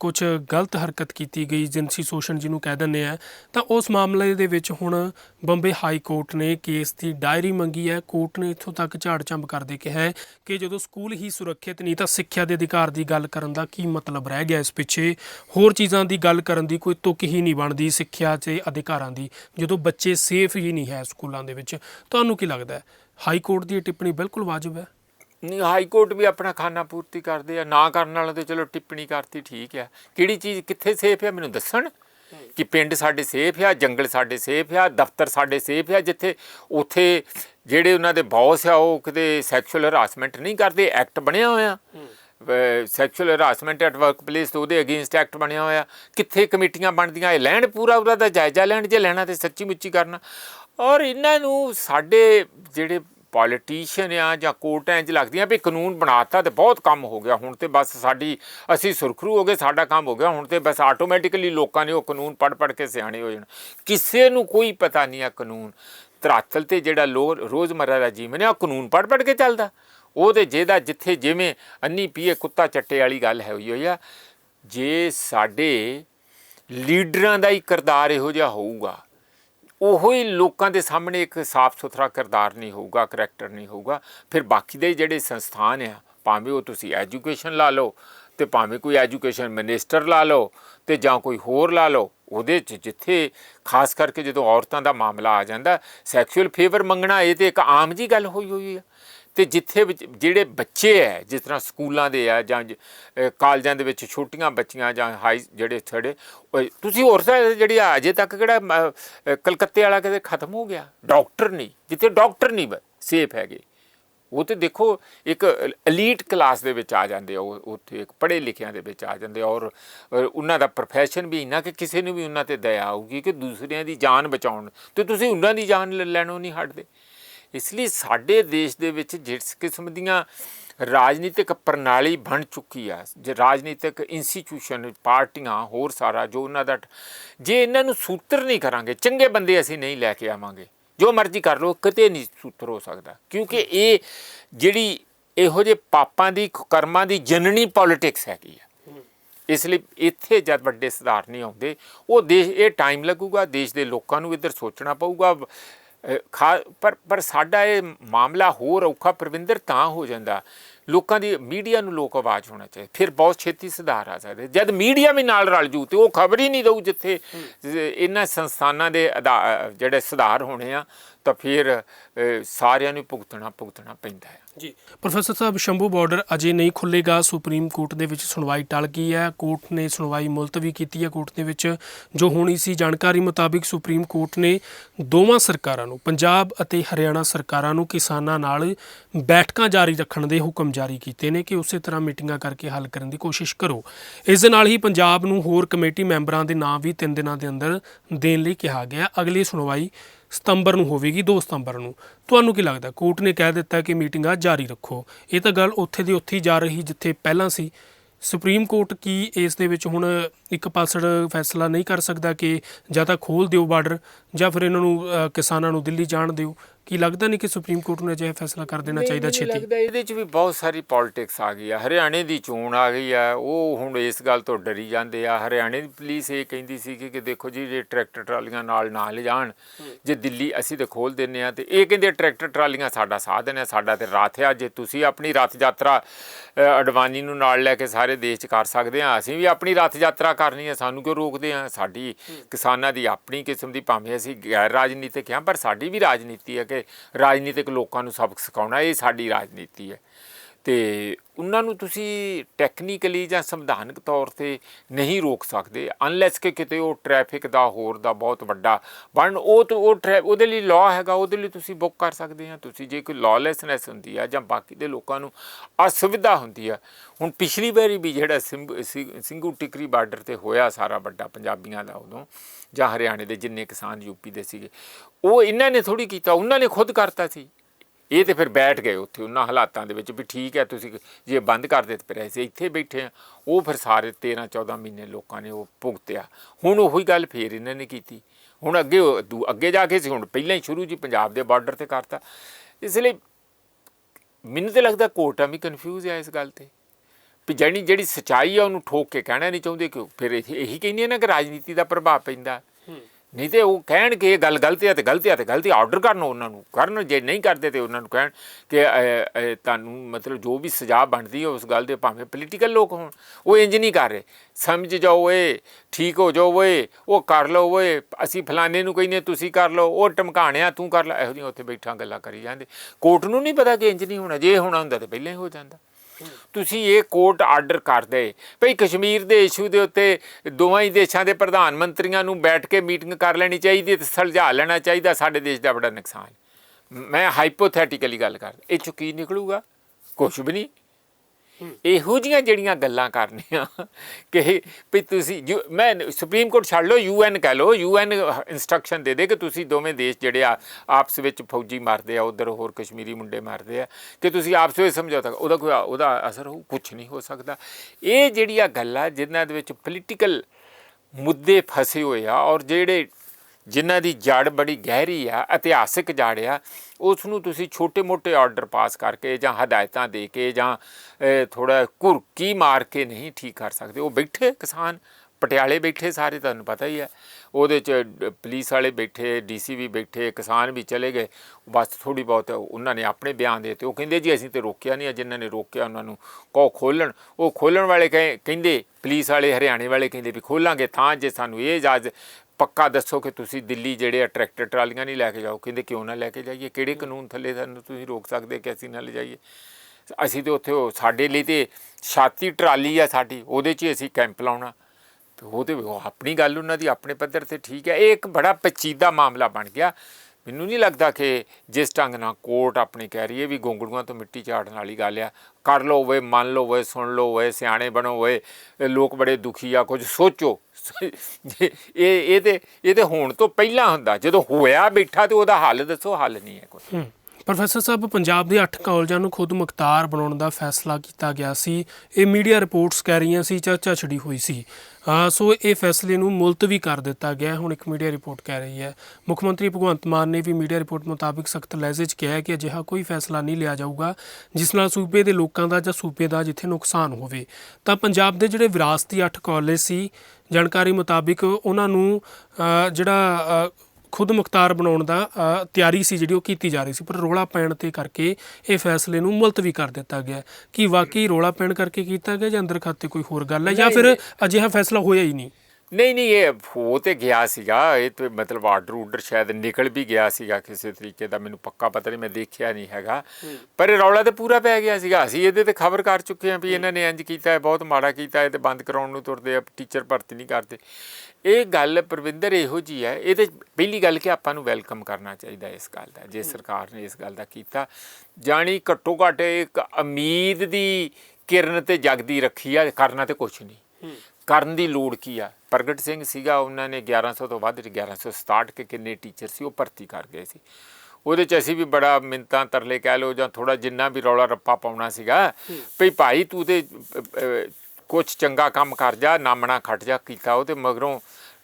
ਕੁਝ ਗਲਤ ਹਰਕਤ ਕੀਤੀ ਗਈ, ਜਿਨਸੀ ਸ਼ੋਸ਼ਣ ਜਿਹਨੂੰ ਕਹਿ ਦਿੰਦੇ ਆ। ਤਾਂ ਉਸ ਮਾਮਲੇ ਦੇ ਵਿੱਚ ਹੁਣ ਬੰਬੇ ਹਾਈ ਕੋਰਟ ਨੇ ਕੇਸ ਦੀ ਡਾਇਰੀ ਮੰਗੀ ਹੈ। ਕੋਰਟ ਨੇ ਇੱਥੋਂ ਤੱਕ ਝਾੜ ਝੰਬ ਕਰਦੇ ਕਿਹਾ ਹੈ ਕਿ ਜਦੋਂ ਸਕੂਲ ਹੀ ਸੁਰੱਖਿਅਤ ਨਹੀਂ ਤਾਂ ਸਿੱਖਿਆ ਦੇ ਅਧਿਕਾਰ ਦੀ ਗੱਲ ਕਰਨ ਦਾ ਕੀ ਮਤਲਬ ਰਹਿ ਗਿਆ ਇਸ ਪਿੱਛੇ? ਹੋਰ ਚੀਜ਼ਾਂ ਦੀ ਗੱਲ ਕਰਨ ਦੀ ਕੋਈ ਤੁਕ ਹੀ ਨਹੀਂ ਬਣਦੀ ਸਿੱਖਿਆ ਤੇ ਅਧਿਕਾਰਾਂ ਦੀ, ਜਦੋਂ ਬੱਚੇ ਸੇਫ ਹੀ ਨਹੀਂ ਹੈ ਸਕੂਲਾਂ ਦੇ ਵਿੱਚ। ਤੁਹਾਨੂੰ ਕੀ ਲੱਗਦਾ ਹੈ? ਹਾਈ ਕੋਰਟ ਦੀ ਇਹ ਟਿੱਪਣੀ ਬਿਲਕੁਲ ਵਾਜਬ ਹੈ। ਨਹੀਂ, ਹਾਈ ਕੋਰਟ ਵੀ ਆਪਣਾ ਖਾਨਾ ਪੂਰਤੀ ਕਰਦੇ ਆ, ਨਾ ਕਰਨ ਵਾਲਾ ਤੇ ਚਲੋ ਟਿੱਪਣੀ ਕਰਤੀ ਠੀਕ ਆ ਕਿਹੜੀ ਚੀਜ਼ ਕਿੱਥੇ ਸੇਫ ਆ ਮੈਨੂੰ ਦੱਸਣ? ਕਿ ਪਿੰਡ ਸਾਡੇ ਸੇਫ ਆ, ਜੰਗਲ ਸਾਡੇ ਸੇਫ ਆ, ਦਫ਼ਤਰ ਸਾਡੇ ਸੇਫ ਆ, ਜਿੱਥੇ ਉੱਥੇ ਜਿਹੜੇ ਉਹਨਾਂ ਦੇ ਬੌਸ ਆ, ਉਹ ਕਿਤੇ ਸੈਕਸ਼ੂਅਲ ਹਰਾਸਮੈਂਟ ਨਹੀਂ ਕਰਦੇ ਐਕਟ ਬਣਿਆ ਹੋਇਆ। Sexual harassment at work place ਉਹਦੇ ਅਗੇਂਸਟ ਐਕਟ ਬਣਿਆ ਹੋਇਆ। ਕਿੱਥੇ ਕਮੇਟੀਆਂ ਬਣਦੀਆਂ, ਇਹ ਲੈਣ ਪੂਰਾ ਉਹਦਾ ਦਾ ਜਾਇਜ਼ਾ ਲੈਣ, ਜੇ ਲੈਣਾ ਤੇ ਸੱਚੀ ਮੁੱਚੀ ਕਰਨਾ। ਔਰ ਇਹਨਾਂ ਨੂੰ ਸਾਡੇ ਜਿਹੜੇ ਪੋਲੀਟੀਸ਼ੀਅਨ ਆ ਜਾਂ ਕੋਰਟਾਂ 'ਚ ਲੱਗਦੀਆਂ ਵੀ ਕਾਨੂੰਨ ਬਣਾਤਾ ਤੇ ਬਹੁਤ ਕੰਮ ਹੋ ਗਿਆ। ਹੁਣ ਤੇ ਬਸ ਸਾਡੀ, ਅਸੀਂ ਸੁਰਖਰੂ ਹੋ ਗਏ, ਸਾਡਾ ਕੰਮ ਹੋ ਗਿਆ। ਹੁਣ ਤੇ ਬਸ ਆਟੋਮੈਟਿਕਲੀ ਲੋਕਾਂ ਨੇ ਉਹ ਕਾਨੂੰਨ ਪੜ੍ਹ ਪੜ੍ਹ ਕੇ ਸਿਆਣੇ ਹੋ ਜਾਣ। ਕਿਸੇ ਨੂੰ ਕੋਈ ਪਤਾ ਨਹੀਂ ਆ ਕਾਨੂੰਨ। ਧਰਾਤਲ ਤੇ ਜਿਹੜਾ ਲੋ ਰੋਜ਼ਮਰਰਾ ਦਾ ਜੀਵਨ ਆ, ਉਹ ਕਾਨੂੰਨ ਪੜ੍ਹ ਪੜ੍ਹ ਕੇ ਚੱਲਦਾ। ਉਹ ਉਹਦੇ ਜਿਹਦਾ ਜਿੱਥੇ ਜਿਵੇਂ ਅੰਨੀ ਪੀਏ ਕੁੱਤਾ ਚੱਟੇ ਵਾਲੀ ਗੱਲ ਹੈ ਹੋਈ ਹੋਈ ਆ। ਜੇ ਸਾਡੇ ਲੀਡਰਾਂ ਦਾ ਹੀ ਕਿਰਦਾਰ ਇਹੋ ਜਿਹਾ ਹੋਊਗਾ ਉਹੋ ਹੀ ਲੋਕਾਂ ਦੇ ਸਾਹਮਣੇ ਇੱਕ ਸਾਫ਼ ਸੁਥਰਾ ਕਿਰਦਾਰ ਨਹੀਂ ਹੋਊਗਾ, ਕਰੈਕਟਰ ਨਹੀਂ ਹੋਊਗਾ। ਫਿਰ ਬਾਕੀ ਦੇ ਜਿਹੜੇ ਸੰਸਥਾਨ ਆ, ਭਾਵੇਂ ਉਹ ਤੁਸੀਂ ਐਜੂਕੇਸ਼ਨ ਲਾ ਲਓ ਤੇ ਭਾਵੇਂ ਕੋਈ ਐਜੂਕੇਸ਼ਨ ਮਿਨਿਸਟਰ ਲਾ ਲਓ ਤੇ ਜਾਂ ਕੋਈ ਹੋਰ ਲਾ ਲਓ, ਉਹਦੇ 'ਚ ਜਿੱਥੇ ਖਾਸ ਕਰਕੇ ਜਦੋਂ ਔਰਤਾਂ ਦਾ ਮਾਮਲਾ ਆ ਜਾਂਦਾ, ਸੈਕਸ਼ੂਅਲ ਫੇਵਰ ਮੰਗਣਾ, ਇਹ ਤੇ ਇੱਕ ਆਮ ਜੀ ਗੱਲ ਹੋਈ ਹੋਈ ਆ। ਤੇ ਜਿੱਥੇ ਵਿੱਚ ਜਿਹੜੇ ਬੱਚੇ ਹੈ ਜਿਸ ਤਰ੍ਹਾਂ ਸਕੂਲਾਂ ਦੇ ਆ ਜਾਂ ਜ- ਕਾਲਜਾਂ ਦੇ ਵਿੱਚ ਛੋਟੀਆਂ ਬੱਚੀਆਂ ਜਾਂ ਹਾਈ ਜਿਹੜੇ ਥੜੇ ਤੁਸੀਂ ਹੋਰ ਸਾਰੇ ਜਿਹੜੀ ਆ ਅਜੇ ਤੱਕ ਕਿਹੜਾ ਮ, ਕਲਕੱਤੇ ਵਾਲਾ ਕਿਤੇ ਖਤਮ ਹੋ ਗਿਆ? ਡਾਕਟਰ ਨਹੀਂ ਜਿੱਥੇ ਡਾਕਟਰ ਨਹੀਂ ਸੇਫ ਹੈਗੇ। ਉਹ ਤੇ ਦੇਖੋ ਇੱਕ ਐਲੀਟ ਕਲਾਸ ਦੇ ਵਿੱਚ ਆ ਜਾਂਦੇ ਆ ਉਹ ਉੱਥੇ ਇੱਕ ਪੜ੍ਹੇ ਲਿਖਿਆਂ ਦੇ ਵਿੱਚ ਆ ਜਾਂਦੇ ਔਰ ਉਹਨਾਂ ਦਾ ਪ੍ਰੋਫੈਸ਼ਨ ਵੀ ਇੰਨਾ ਕਿ ਕਿਸੇ ਨੂੰ ਵੀ ਉਹਨਾਂ ਤੇ ਦਇਆ ਆਊਗੀ ਕਿ ਦੂਸਰਿਆਂ ਦੀ ਜਾਨ ਬਚਾਉਣ। ਤੇ ਤੁਸੀਂ ਉਹਨਾਂ ਦੀ ਜਾਨ ਲੈ- ਲੈਣੋਂ ਨਹੀਂ ਹਟਦੇ। ਇਸ ਲਈ ਸਾਡੇ ਦੇਸ਼ ਦੇ ਵਿੱਚ ਜਿਸ ਕਿਸਮ ਦੀਆਂ ਰਾਜਨੀਤਿਕ ਪ੍ਰਣਾਲੀ ਬਣ ਚੁੱਕੀ ਆ, ਜੇ ਰਾਜਨੀਤਿਕ ਇੰਸਟੀਚਿਊਸ਼ਨ ਪਾਰਟੀਆਂ, ਹੋਰ ਸਾਰਾ ਜੋ ਉਹਨਾਂ ਦਾ ਜੇ ਇਹਨਾਂ ਨੂੰ ਸੂਤਰ ਨਹੀਂ ਕਰਾਂਗੇ, ਚੰਗੇ ਬੰਦੇ ਅਸੀਂ ਨਹੀਂ ਲੈ ਕੇ ਆਵਾਂਗੇ, ਜੋ ਮਰਜ਼ੀ ਕਰ ਲਓ, ਕਿਤੇ ਨਹੀਂ ਸੂਤਰ ਹੋ ਸਕਦਾ। ਕਿਉਂਕਿ ਇਹ ਜਿਹੜੀ ਇਹੋ ਜਿਹੇ ਪਾਪਾਂ ਦੀ, ਕਰਮਾਂ ਦੀ ਜਨਨੀ ਪੋਲਿਟਿਕਸ ਹੈਗੀ ਆ। ਇਸ ਲਈ ਇੱਥੇ ਜਦ ਵੱਡੇ ਸੁਧਾਰ ਨਹੀਂ ਆਉਂਦੇ, ਉਹ ਦੇਸ਼, ਇਹ ਟਾਈਮ ਲੱਗੂਗਾ, ਦੇਸ਼ ਦੇ ਲੋਕਾਂ ਨੂੰ ਇੱਧਰ ਸੋਚਣਾ ਪਊਗਾ ਪਰ ਪਰ ਸਾਡਾ ਇਹ ਮਾਮਲਾ ਹੋਰ ਔਖਾ ਪ੍ਰਵਿੰਦਰ ਤਾਂ ਹੋ ਜਾਂਦਾ। ਲੋਕਾਂ ਦੀ, ਮੀਡੀਆ ਨੂੰ ਲੋਕ ਆਵਾਜ਼ ਹੋਣਾ ਚਾਹੀਦਾ। ਫਿਰ ਬਹੁਤ ਛੇਤੀ ਸੁਧਾਰ ਆ ਸਕਦੇ। ਜਦ ਮੀਡੀਆ ਵੀ ਨਾਲ ਰਲ ਜੂ ਤੇ ਉਹ ਖਬਰ ਹੀ ਨਹੀਂ ਦਊ ਜਿੱਥੇ ਇਹਨਾਂ ਸੰਸਥਾਨਾਂ ਦੇ ਅਧਾ- ਜਿਹੜੇ ਸੁਧਾਰ ਹੋਣੇ ਆ, ਤਾਂ ਫਿਰ ਸਾਰਿਆਂ ਨੂੰ ਭੁਗਤਣਾ ਭੁਗਤਣਾ ਪੈਂਦਾ ਹੈ ਜੀ, ਪ੍ਰੋਫੈਸਰ ਸਾਹਿਬ, ਸ਼ੰਭੂ ਬਾਰਡਰ ਅਜੇ ਨਹੀਂ ਖੁੱਲੇਗਾ ਸੁਪਰੀਮ ਕੋਰਟ ਦੇ ਵਿੱਚ ਸੁਣਵਾਈ ਟਲ ਗਈ ਹੈ। ਕੋਰਟ ਨੇ ਸੁਣਵਾਈ ਮੁਲਤਵੀ ਕੀਤੀ ਹੈ। ਕੋਰਟ ਦੇ ਵਿੱਚ ਜੋ ਹੋਣੀ ਸੀ ਜਾਣਕਾਰੀ ਮੁਤਾਬਿਕ ਸੁਪਰੀਮ ਕੋਰਟ ਨੇ ਦੋਵਾਂ ਸਰਕਾਰਾਂ ਨੂੰ, ਪੰਜਾਬ ਅਤੇ ਹਰਿਆਣਾ ਸਰਕਾਰਾਂ ਨੂੰ ਕਿਸਾਨਾਂ ਨਾਲ ਬੈਠਕਾਂ ਜਾਰੀ ਰੱਖਣ ਦੇ ਹੁਕਮ ਜਾਰੀ ਕੀਤੇ ਨੇ ਕਿ ਉਸੇ ਤਰ੍ਹਾਂ ਮੀਟਿੰਗਾਂ ਕਰਕੇ ਹੱਲ ਕਰਨ ਦੀ ਕੋਸ਼ਿਸ਼ ਕਰੋ। ਇਸ ਦੇ ਨਾਲ ਹੀ ਪੰਜਾਬ ਨੂੰ ਹੋਰ ਕਮੇਟੀ ਮੈਂਬਰਾਂ ਦੇ ਨਾਂ ਵੀ 3 ਦਿਨਾਂ ਦੇ ਅੰਦਰ ਦੇਣ ਲਈ ਕਿਹਾ ਗਿਆ। ਅਗਲੀ ਸੁਣਵਾਈ ਸਤੰਬਰ ਨੂੰ ਹੋਵੇਗੀ 2 ਸਤੰਬਰ ਨੂੰ। ਤੁਹਾਨੂੰ ਕੀ ਲੱਗਦਾ? ਕੋਰਟ ਨੇ ਕਹਿ ਦਿੱਤਾ ਕਿ ਮੀਟਿੰਗਾਂ ਜਾਰੀ ਰੱਖੋ। ਇਹ ਤਾਂ ਗੱਲ ਉੱਥੇ ਦੀ ਉੱਥੇ ਹੀ ਜਾ ਰਹੀ ਜਿੱਥੇ ਪਹਿਲਾਂ ਸੀ। ਸੁਪਰੀਮ ਕੋਰਟ ਕੀ ਇਸ ਦੇ ਵਿੱਚ ਹੁਣ ਇੱਕ ਪਾਸੜ ਫੈਸਲਾ ਨਹੀਂ ਕਰ ਸਕਦਾ ਕਿ ਜਾਂ ਤਾਂ ਖੋਲ ਦਿਓ ਬਾਰਡਰ ਜਾਂ ਫਿਰ ਇਹਨਾਂ ਨੂੰ ਕਿਸਾਨਾਂ ਨੂੰ ਦਿੱਲੀ ਜਾਣ ਦਿਓ? ਕੀ ਲੱਗਦਾ ਨਹੀਂ ਕਿ ਸੁਪਰੀਮ ਕੋਰਟ ਨੂੰ ਅਜਿਹਾ ਫੈਸਲਾ ਕਰ ਦੇਣਾ ਚਾਹੀਦਾ ਮੈਨੂੰ ਛੇਤੀ? ਲੱਗਦਾ ਇਹਦੇ 'ਚ ਵੀ ਬਹੁਤ ਸਾਰੀ ਪੋਲਿਟਿਕਸ ਆ ਗਈ ਆ। ਹਰਿਆਣੇ ਦੀ ਚੋਣ ਆ ਗਈ ਆ। ਉਹ ਹੁਣ ਇਸ ਗੱਲ ਤੋਂ ਡਰੀ ਜਾਂਦੇ ਆ। ਹਰਿਆਣੇ ਦੀ ਪੁਲਿਸ ਇਹ ਕਹਿੰਦੀ ਸੀ ਕਿ ਦੇਖੋ ਜੀ ਜੇ ਟਰੈਕਟਰ ਟਰਾਲੀਆਂ ਨਾਲ ਨਾ ਲਿਜਾਣ ਜੇ ਦਿੱਲੀ ਅਸੀਂ ਤੇ ਖੋਲ ਦਿੰਨੇ ਆ ਤੇ ਇਹ ਕਹਿੰਦੇ ਟਰੈਕਟਰ ਟਰਾਲੀਆਂ ਸਾਡਾ ਸਾਧਨ ਹੈ ਸਾਡਾ ਤੇ ਰਥ ਆ। ਜੇ ਤੁਸੀਂ ਆਪਣੀ ਰਥ ਯਾਤਰਾ ਅ, ਅਡਵਾਨੀ ਨੂੰ ਨਾਲ ਲੈ ਕੇ ਸਾਰੇ ਦੇਸ਼ 'ਚ ਕਰ ਸਕਦੇ ਆ ਅਸੀਂ ਵੀ ਆਪਣੀ ਰਥ ਯਾਤਰਾ ਕਰਨੀ ਹੈ ਸਾਨੂੰ ਕਿਉਂ ਰੋਕਦੇ ਆ? ਸਾਡੀ ਕਿਸਾਨਾਂ ਦੀ ਆਪਣੀ ਕਿਸਮ ਦੀ ਭਾਵੇਂ ਅਸੀਂ ਗੈਰ ਰਾਜਨੀਤਿਕ ਹਾਂ ਪਰ ਸਾਡੀ ਵੀ ਰਾਜਨੀਤੀ ਹੈ ਕਿ ਰਾਜਨੀਤਿਕ ਲੋਕਾਂ ਨੂੰ ਸਬਕ ਸਿਖਾਉਣਾ ਇਹ ਸਾਡੀ ਰਾਜਨੀਤੀ ਹੈ। ਤੇ ਉਹਨਾਂ ਨੂੰ ਤੁਸੀਂ ਟੈਕਨੀਕਲੀ ਜਾਂ ਸੰਵਿਧਾਨਕ ਤੌਰ ਤੇ ਨਹੀਂ ਰੋਕ ਸਕਦੇ ਅਨਲੈਸ ਕਿ ਕਿਤੇ ਉਹ ਟ੍ਰੈਫਿਕ ਦਾ ਹੋਰ ਦਾ ਬਹੁਤ ਵੱਡਾ ਬਣ, ਉਹ ਤਾਂ, ਉਹ ਟ੍ਰੈ- ਉਹਦੇ ਲਈ ਲਾਅ ਹੈਗਾ, ਉਹਦੇ ਲਈ ਤੁਸੀਂ ਬੁੱਕ ਕਰ ਸਕਦੇ ਆ। ਤੁਸੀਂ ਜੇ ਕੋਈ ਲਾਅਲੈਸਨੈਸ ਹੁੰਦੀ ਆ ਜਾਂ ਬਾਕੀ ਦੇ ਲੋਕਾਂ ਨੂੰ ਅਸੁਵਿਧਾ ਹੁੰਦੀ ਆ, ਹੁਣ ਪਿਛਲੀ ਵਾਰੀ ਵੀ ਜਿਹੜਾ ਸਿੰਭ- ਸਿ- ਸਿੰਘੂ ਟਿਕਰੀ ਬਾਰਡਰ ਤੇ ਹੋਇਆ ਸਾਰਾ ਵੱਡਾ ਪੰਜਾਬੀਆਂ ਦਾ ਉਦੋਂ, ਜਾਂ ਹਰਿਆਣੇ ਦੇ ਜਿੰਨੇ ਕਿਸਾਨ ਯੂਪੀ ਦੇ ਸੀਗੇ, ਉਹ ਇਹਨਾਂ ਨੇ ਥੋੜੀ ਕੀਤਾ, ਉਹਨਾਂ ਨੇ ਖੁਦ ਕਰਤਾ ਸੀ। ਇਹ ਤੇ ਫਿਰ ਬੈਠ ਗਏ ਉੱਥੇ ਉਹਨਾਂ ਹਾਲਾਤਾਂ ਦੇ ਵਿੱਚ ਵੀ ਠੀਕ ਹੈ, ਤੁਸੀਂ ਜੇ ਬੰਦ ਕਰ ਦਿੱਤੇ ਫਿਰ ਅਸੀਂ ਇੱਥੇ ਬੈਠੇ ਆ। ਉਹ ਫਿਰ ਸਾਰੇ 13 14 ਮਹੀਨੇ ਲੋਕਾਂ ਨੇ ਉਹ ਭੁਗਤਿਆ। ਹੁਣ ਉਹੀ ਗੱਲ ਫੇਰ ਇਹਨਾਂ ਨੇ ਕੀਤੀ। ਹੁਣ ਅੱਗੇ ਦੂ- ਅੱਗੇ ਜਾ ਕੇ ਸੀ, ਹੁਣ ਪਹਿਲਾਂ ਹੀ ਸ਼ੁਰੂ ਜੀ, ਪੰਜਾਬ ਦੇ ਬਾਰਡਰ ਤੇ ਕਰਤਾ। ਇਸ ਲਈ ਮੈਨੂੰ ਤੇ ਲੱਗਦਾ ਕੋਰਟਾਂ ਵੀ ਕਨਫਿਊਜ਼ ਹੈ ਇਸ ਗੱਲ ਤੇ। ਵੀ ਜਿਹੜੀ ਜਿਹੜੀ ਸਚਾਈ ਆ, ਉਹਨੂੰ ਠੋਕ ਕੇ ਕਹਿਣਾ ਨਹੀਂ ਚਾਹੁੰਦੇ ਕਿ ਫਿਰ ਇਹ- ਇਹੀ ਕਹਿੰਦੇ ਆ ਨਾ ਕਿ ਰਾਜਨੀਤੀ ਦਾ ਪ੍ਰਭਾਵ ਪੈਂਦਾ। ਨਹੀਂ ਤੇ ਉਹ ਕਹਿਣ ਕਿ ਇਹ ਗੱਲ ਗਲਤ ਹੈ ਤੇ ਗਲਤ ਹੈ ਤੇ ਗਲਤੀ ਆਰਡਰ ਕਰਨ ਉਹਨਾਂ ਨੂੰ, ਕਰਨ ਜੇ ਨਹੀਂ ਕਰਦੇ ਤੇ ਉਹਨਾਂ ਨੂੰ ਕਹਿਣ ਕਿ ਤੁਹਾਨੂੰ ਮਤਲਬ ਜੋ ਵੀ ਸਜ਼ਾ ਬਣਦੀ ਹੈ ਉਸ ਗੱਲ ਦੇ ਭਾਵੇਂ ਪੋਲੀਟੀਕਲ ਲੋਕ ਹੋਣ, ਉਹ ਇੰਜ ਨਹੀਂ ਕਰ ਰਹੇ। ਸਮਝ ਜਾਓ ਓਏ, ਠੀਕ ਹੋ ਜਾਓ ਓਏ, ਉਹ ਕਰ ਲਓ ਓਏ, ਅਸੀਂ ਫਲਾਣੇ ਨੂੰ ਕਹਿੰਦੇ ਤੁਸੀਂ ਕਰ ਲਓ, ਉਹ ਟਮਕਾਣਿਆ ਤੂੰ ਕਰ ਲੈ, ਇਹੋ ਜਿਹੀਆਂ ਉੱਥੇ ਬੈਠਾਂ ਗੱਲਾਂ ਕਰੀ ਜਾਂਦੇ। ਕੋਰਟ ਨੂੰ ਨਹੀਂ ਪਤਾ ਕਿ ਇੰਜ ਨਹੀਂ ਹੋਣਾ, ਜੇ ਹੋਣਾ ਹੁੰਦਾ ਤੇ ਪਹਿਲਾਂ ਹੀ ਹੋ ਜਾਂਦਾ। ਤੁਸੀਂ ਇਹ ਕੋਰਟ ਆਰਡਰ ਕਰਦੇ। ਭਈ ਕਸ਼ਮੀਰ ਦੇ ਇਸ਼ੂ ਦੇ ਉੱਤੇ ਦੋਵਾਂ ਹੀ ਦੇਸ਼ਾਂ ਦੇ ਪ੍ਰਧਾਨ ਮੰਤਰੀਆਂ ਨੂੰ ਬੈਠ ਕੇ ਮੀਟਿੰਗ ਕਰ ਲੈਣੀ ਚਾਹੀਦੀ ਤੇ ਸੁਲਝਾ ਲੈਣਾ ਚਾਹੀਦਾ, ਸਾਡੇ ਦੇਸ਼ ਦਾ ਬੜਾ ਨੁਕਸਾਨ। ਮੈਂ ਹਾਈਪੋਥੈਟੀਕਲੀ ਗੱਲ ਕਰਦਾ ਇਹ ਚੋਂ ਕੀ ਨਿਕਲੂਗਾ? ਕੁਝ ਵੀ ਨਹੀਂ। ਇਹੋ ਜੀਆਂ ਜਿਹੜੀਆਂ ਗੱਲਾਂ ਕਰਨੀਆਂ। ਕਿ ਵੀ ਤੁਸੀਂ ਯੂ- ਮੈਂ ਸੁਪਰੀਮ ਕੋਰਟ ਛੱਡ ਲਓ ਯੂਐਨ ਕਹਿ ਲਓ ਯੂਐਨ ਇਨਸਟਰਕਸ਼ਨ ਦੇ ਦੇ ਕਿ ਤੁਸੀਂ ਦੋਵੇਂ ਦੇਸ਼ ਜਿਹੜੇ ਆ, ਆਪਸ ਵਿੱਚ ਫੌਜੀ ਮਾਰਦੇ ਆ, ਉਧਰ ਹੋਰ ਕਸ਼ਮੀਰੀ ਮੁੰਡੇ ਮਾਰਦੇ ਆ, ਕਿ ਤੁਸੀਂ ਆਪਸ ਵਿੱਚ ਸਮਝੌਤਾ ਉਹਦਾ ਕੋਈ ਉਹਦਾ ਅਸਰ ਹੋ ਕੁਝ ਨਹੀਂ ਹੋ ਸਕਦਾ। ਇਹ ਜਿਹੜੀਆਂ ਗੱਲਾਂ ਜਿਨ੍ਹਾਂ ਦੇ ਵਿੱਚ ਪੋਲੀਟੀਕਲ ਮੁੱਦੇ ਫਸੇ ਹੋਏ ਆ ਔਰ ਜਿਹੜੇ ਜਿਨ੍ਹਾਂ ਦੀ ਜੜ ਬੜੀ ਗਹਿਰੀ ਆ, ਇਤਿਹਾਸਿਕ ਜੜ ਆ ਉਸ ਨੂੰ ਤੁਸੀਂ ਛੋਟੇ-ਮੋਟੇ ਆਰਡਰ ਪਾਸ ਕਰਕੇ ਜਾਂ ਹਦਾਇਤਾਂ ਦੇ ਕੇ ਜਾਂ ਥੋੜਾ ਘੁਰਕੀ ਮਾਰ ਕੇ ਨਹੀਂ ਠੀਕ ਕਰ ਸਕਦੇ। ਉਹ ਬੈਠੇ ਕਿਸਾਨ, ਪਟਿਆਲੇ ਬੈਠੇ ਸਾਰੇ, ਤੁਹਾਨੂੰ ਪਤਾ ਹੀ ਹੈ ਉਹਦੇ ਚ ਪੁਲਿਸ ਵਾਲੇ ਬੈਠੇ ਡੀਸੀ ਵੀ ਬੈਠੇ, ਕਿਸਾਨ ਵੀ ਚਲੇ ਗਏ। ਬਸ ਥੋੜੀ ਬਹੁਤ ਉਹਨਾਂ ਨੇ ਆਪਣੇ ਬਿਆਨ ਦੇ ਤੇ ਉਹ ਕਹਿੰਦੇ ਜੀ, ਅਸੀਂ ਤੇ ਰੋਕਿਆ ਨਹੀਂ ਜਿਨ੍ਹਾਂ ਨੇ ਰੋਕਿਆ, ਉਹਨਾਂ ਨੂੰ ਕਹੋ ਖੋਲਣ ਉਹ ਖੋਲਣ ਵਾਲੇ ਕਹਿੰਦੇ ਪੁਲਿਸ ਵਾਲੇ, ਹਰਿਆਣੇ ਵਾਲੇ ਕਹਿੰਦੇ ਵੀ ਖੋਲਾਂਗੇ ਥਾਂ ਜੇ ਸਾਨੂੰ ਇਹ ਇਜਾਜ਼ਤ ਪੱਕਾ ਦੱਸੋ ਕਿ ਤੁਸੀਂ ਦਿੱਲੀ ਜਿਹੜੇ ਆ ਟਰੈਕਟਰ ਟਰਾਲੀਆਂ ਨਹੀਂ ਲੈ ਕੇ ਜਾਓ। ਕਹਿੰਦੇ ਕਿਉਂ ਨਾ ਲੈ ਕੇ ਜਾਈਏ? ਕਿਹੜੇ ਕਾਨੂੰਨ ਥੱਲੇ ਸਾਨੂੰ ਤੁਸੀਂ ਰੋਕ ਸਕਦੇ ਕਿ ਅਸੀਂ ਨਾ ਲੈ ਜਾਈਏ? ਅਸੀਂ ਤੇ ਉੱਥੇ ਸਾਡੇ ਲਈ ਤੇ ਛਾਤੀ ਟਰਾਲੀ ਆ ਸਾਡੀ ਉਹਦੇ 'ਚ ਹੀ ਅਸੀਂ ਕੈਂਪ ਲਾਉਣਾ। ਤੇ ਉਹ ਤੇ ਉਹ ਆਪਣੀ ਗੱਲ ਉਹਨਾਂ ਦੀ ਆਪਣੇ ਪੱਧਰ ਤੇ ਠੀਕ ਹੈ। ਇਹ ਇੱਕ ਬੜਾ ਪੇਚੀਦਾ ਮਾਮਲਾ ਬਣ ਗਿਆ। ਮੈਨੂੰ ਨਹੀਂ ਲੱਗਦਾ ਕਿ ਜਿਸ ਢੰਗ ਨਾਲ ਕੋਰਟ ਆਪਣੀ ਕਹਿ ਰਹੀ ਹੈ ਵੀ ਗੋਂਗੜੂਆਂ ਤੋਂ ਮਿੱਟੀ ਝਾੜਨ ਵਾਲੀ ਗੱਲ ਆ। ਕਰ ਲਓ ਵੇ, ਮੰਨ ਲਓ ਵੇ, ਸੁਣ ਲਓ ਵੇ, ਸਿਆਣੇ ਬਣੋ ਵੇ ਲੋਕ ਬੜੇ ਦੁਖੀ ਆ, ਕੁਝ ਸੋਚੋ। ਇਹ ਇਹ ਤੇ ਇਹ ਤੇ ਹੋਣ ਤੋਂ ਪਹਿਲਾਂ ਹੁੰਦਾ, ਜਦੋਂ ਹੋਇਆ ਬੈਠਾ ਤੇ ਉਹਦਾ ਹੱਲ ਦੱਸੋ, ਹੱਲ ਨਹੀਂ ਹੈ ਕੋਈ ਪ੍ਰੋਫੈਸਰ ਸਾਹਿਬ, ਪੰਜਾਬ ਦੇ 8 ਕਾਲਜਾਂ ਨੂੰ ਖੁਦ ਮੁਖਤਾਰ ਬਣਾਉਣ ਦਾ ਫੈਸਲਾ ਕੀਤਾ ਗਿਆ ਸੀ। ਇਹ ਮੀਡੀਆ ਰਿਪੋਰਟਸ ਕਹਿ ਰਹੀਆਂ ਸੀ, ਚਰਚਾ ਛੜੀ ਹੋਈ ਸੀ। ਸੋ ਇਹ ਫੈਸਲੇ ਨੂੰ ਮੁਲਤਵੀ ਕਰ ਦਿੱਤਾ ਗਿਆ ਹੁਣ ਇੱਕ ਮੀਡੀਆ ਰਿਪੋਰਟ ਕਹਿ ਰਹੀ ਹੈ। ਮੁੱਖ ਮੰਤਰੀ ਭਗਵੰਤ ਮਾਨ ਨੇ ਵੀ ਮੀਡੀਆ ਰਿਪੋਰਟ ਮੁਤਾਬਿਕ ਸਖਤ ਲਹਿਜੇ 'ਚ ਕਿਹਾ ਹੈ ਕਿ ਅਜਿਹਾ ਕੋਈ ਫੈਸਲਾ ਨਹੀਂ ਲਿਆ ਜਾਊਗਾ, ਜਿਸ ਨਾਲ ਸੂਬੇ ਦੇ ਲੋਕਾਂ ਦਾ ਜਾਂ ਸੂਬੇ ਦਾ ਜਿੱਥੇ ਨੁਕਸਾਨ ਹੋਵੇ। ਤਾਂ ਪੰਜਾਬ ਦੇ ਜਿਹੜੇ ਵਿਰਾਸਤੀ 8 ਕਾਲਜ ਸੀ, ਜਾਣਕਾਰੀ ਮੁਤਾਬਿਕ ਉਹਨਾਂ ਨੂੰ ਜਿਹੜਾ ਖੁਦ ਮੁਖਤਾਰ ਬਣਾਉਣ ਦਾ ਤਿਆਰੀ ਸੀ ਜਿਹੜੀ ਉਹ ਕੀਤੀ ਜਾ ਰਹੀ ਸੀ ਪਰ ਰੋਲਾ ਪੈਣ ਤੇ ਕਰਕੇ ਇਹ ਫੈਸਲੇ ਨੂੰ ਮੁਲਤਵੀ ਕਰ ਦਿੱਤਾ ਗਿਆ। ਕੀ ਵਾਕਈ ਰੋਲਾ ਪੈਣ ਕਰਕੇ ਕੀਤਾ ਗਿਆ ਜਾਂ ਅੰਦਰ ਖਾਤੇ ਕੋਈ ਹੋਰ ਗੱਲ ਹੈ ਜਾਂ ਫਿਰ ਅਜਿਹਾ ਫੈਸਲਾ ਹੋਇਆ ਹੀ ਨਹੀਂ? ਨਹੀਂ ਨਹੀਂ ਇਹ ਹੋ ਤੇ ਗਿਆ ਸੀਗਾ। ਇਹ ਤੇ ਮਤਲਬ ਆਰਡਰ ਉਡਰ ਸ਼ਾਇਦ ਨਿਕਲ ਵੀ ਗਿਆ ਸੀਗਾ ਕਿਸੇ ਤਰੀਕੇ ਦਾ ਮੈਨੂੰ ਪੱਕਾ ਪਤਾ ਨਹੀਂ ਮੈਂ ਦੇਖਿਆ ਨਹੀਂ ਹੈਗਾ। ਪਰ ਇਹ ਰੌਲਾ ਤੇ ਪੂਰਾ ਪੈ ਗਿਆ ਸੀਗਾ। ਅਸੀਂ ਇਹਦੇ ਤੇ ਖਬਰ ਕਰ ਚੁੱਕੇ ਹਾਂ ਵੀ ਇਹਨਾਂ ਨੇ ਇੰਜ ਕੀਤਾ ਹੈ ਬਹੁਤ ਮਾੜਾ ਕੀਤਾ ਹੈ ਤੇ ਬੰਦ ਕਰਾਉਣ ਨੂੰ ਤੁਰਦੇ ਆ ਟੀਚਰ ਭਰਤੀ ਨਹੀਂ ਕਰਦੇ। ਇਹ ਗੱਲ ਪ੍ਰਵਿੰਦਰ ਇਹੋ ਜੀ ਹੈ ਇਹ ਤੇ ਪਹਿਲੀ ਗੱਲ ਕਿ ਆਪਾਂ ਨੂੰ ਵੈਲਕਮ ਕਰਨਾ ਚਾਹੀਦਾ ਇਸ ਗੱਲ ਦਾ ਜੇ ਸਰਕਾਰ ਨੇ ਇਸ ਗੱਲ ਦਾ ਕੀਤਾ। ਜਾਣੀ ਘੱਟੋ ਘੱਟ ਇੱਕ ਉਮੀਦ ਦੀ ਕਿਰਨ ਤੇ ਜਗਦੀ ਰੱਖੀ ਆ ਕਰਨਾ ਤੇ ਕੁਝ ਨਹੀਂ। ਕਰਨ ਦੀ ਲੋੜ ਕੀ ਆ? ਪ੍ਰਗਟ ਸਿੰਘ ਸੀਗਾ ਉਹਨਾਂ ਨੇ 1100 ਤੋਂ ਵੱਧ 1167 ਕੇ ਕਿੰਨੇ ਟੀਚਰ ਸੀ ਉਹ ਭਰਤੀ ਕਰ ਗਏ ਸੀ। ਉਹਦੇ ਚ ਅਸੀਂ ਵੀ ਬੜਾ ਮਿੰਤਾਂ ਤਰਲੇ ਕਹਿ ਲਓ ਜਾਂ ਥੋੜਾ ਜਿੰਨਾ ਵੀ ਰੌਲਾ ਰੱਪਾ ਪਾਉਣਾ ਸੀਗਾ ਭਈ ਭਾਈ ਤੂੰ ਤੇ ਕੁਝ ਚੰਗਾ ਕੰਮ ਕਰ ਜਾ ਨਾਮਣਾ ਖੱਟ ਜਾ ਕੀਤਾ ਉਹ ਤੇ ਮਗਰੋਂ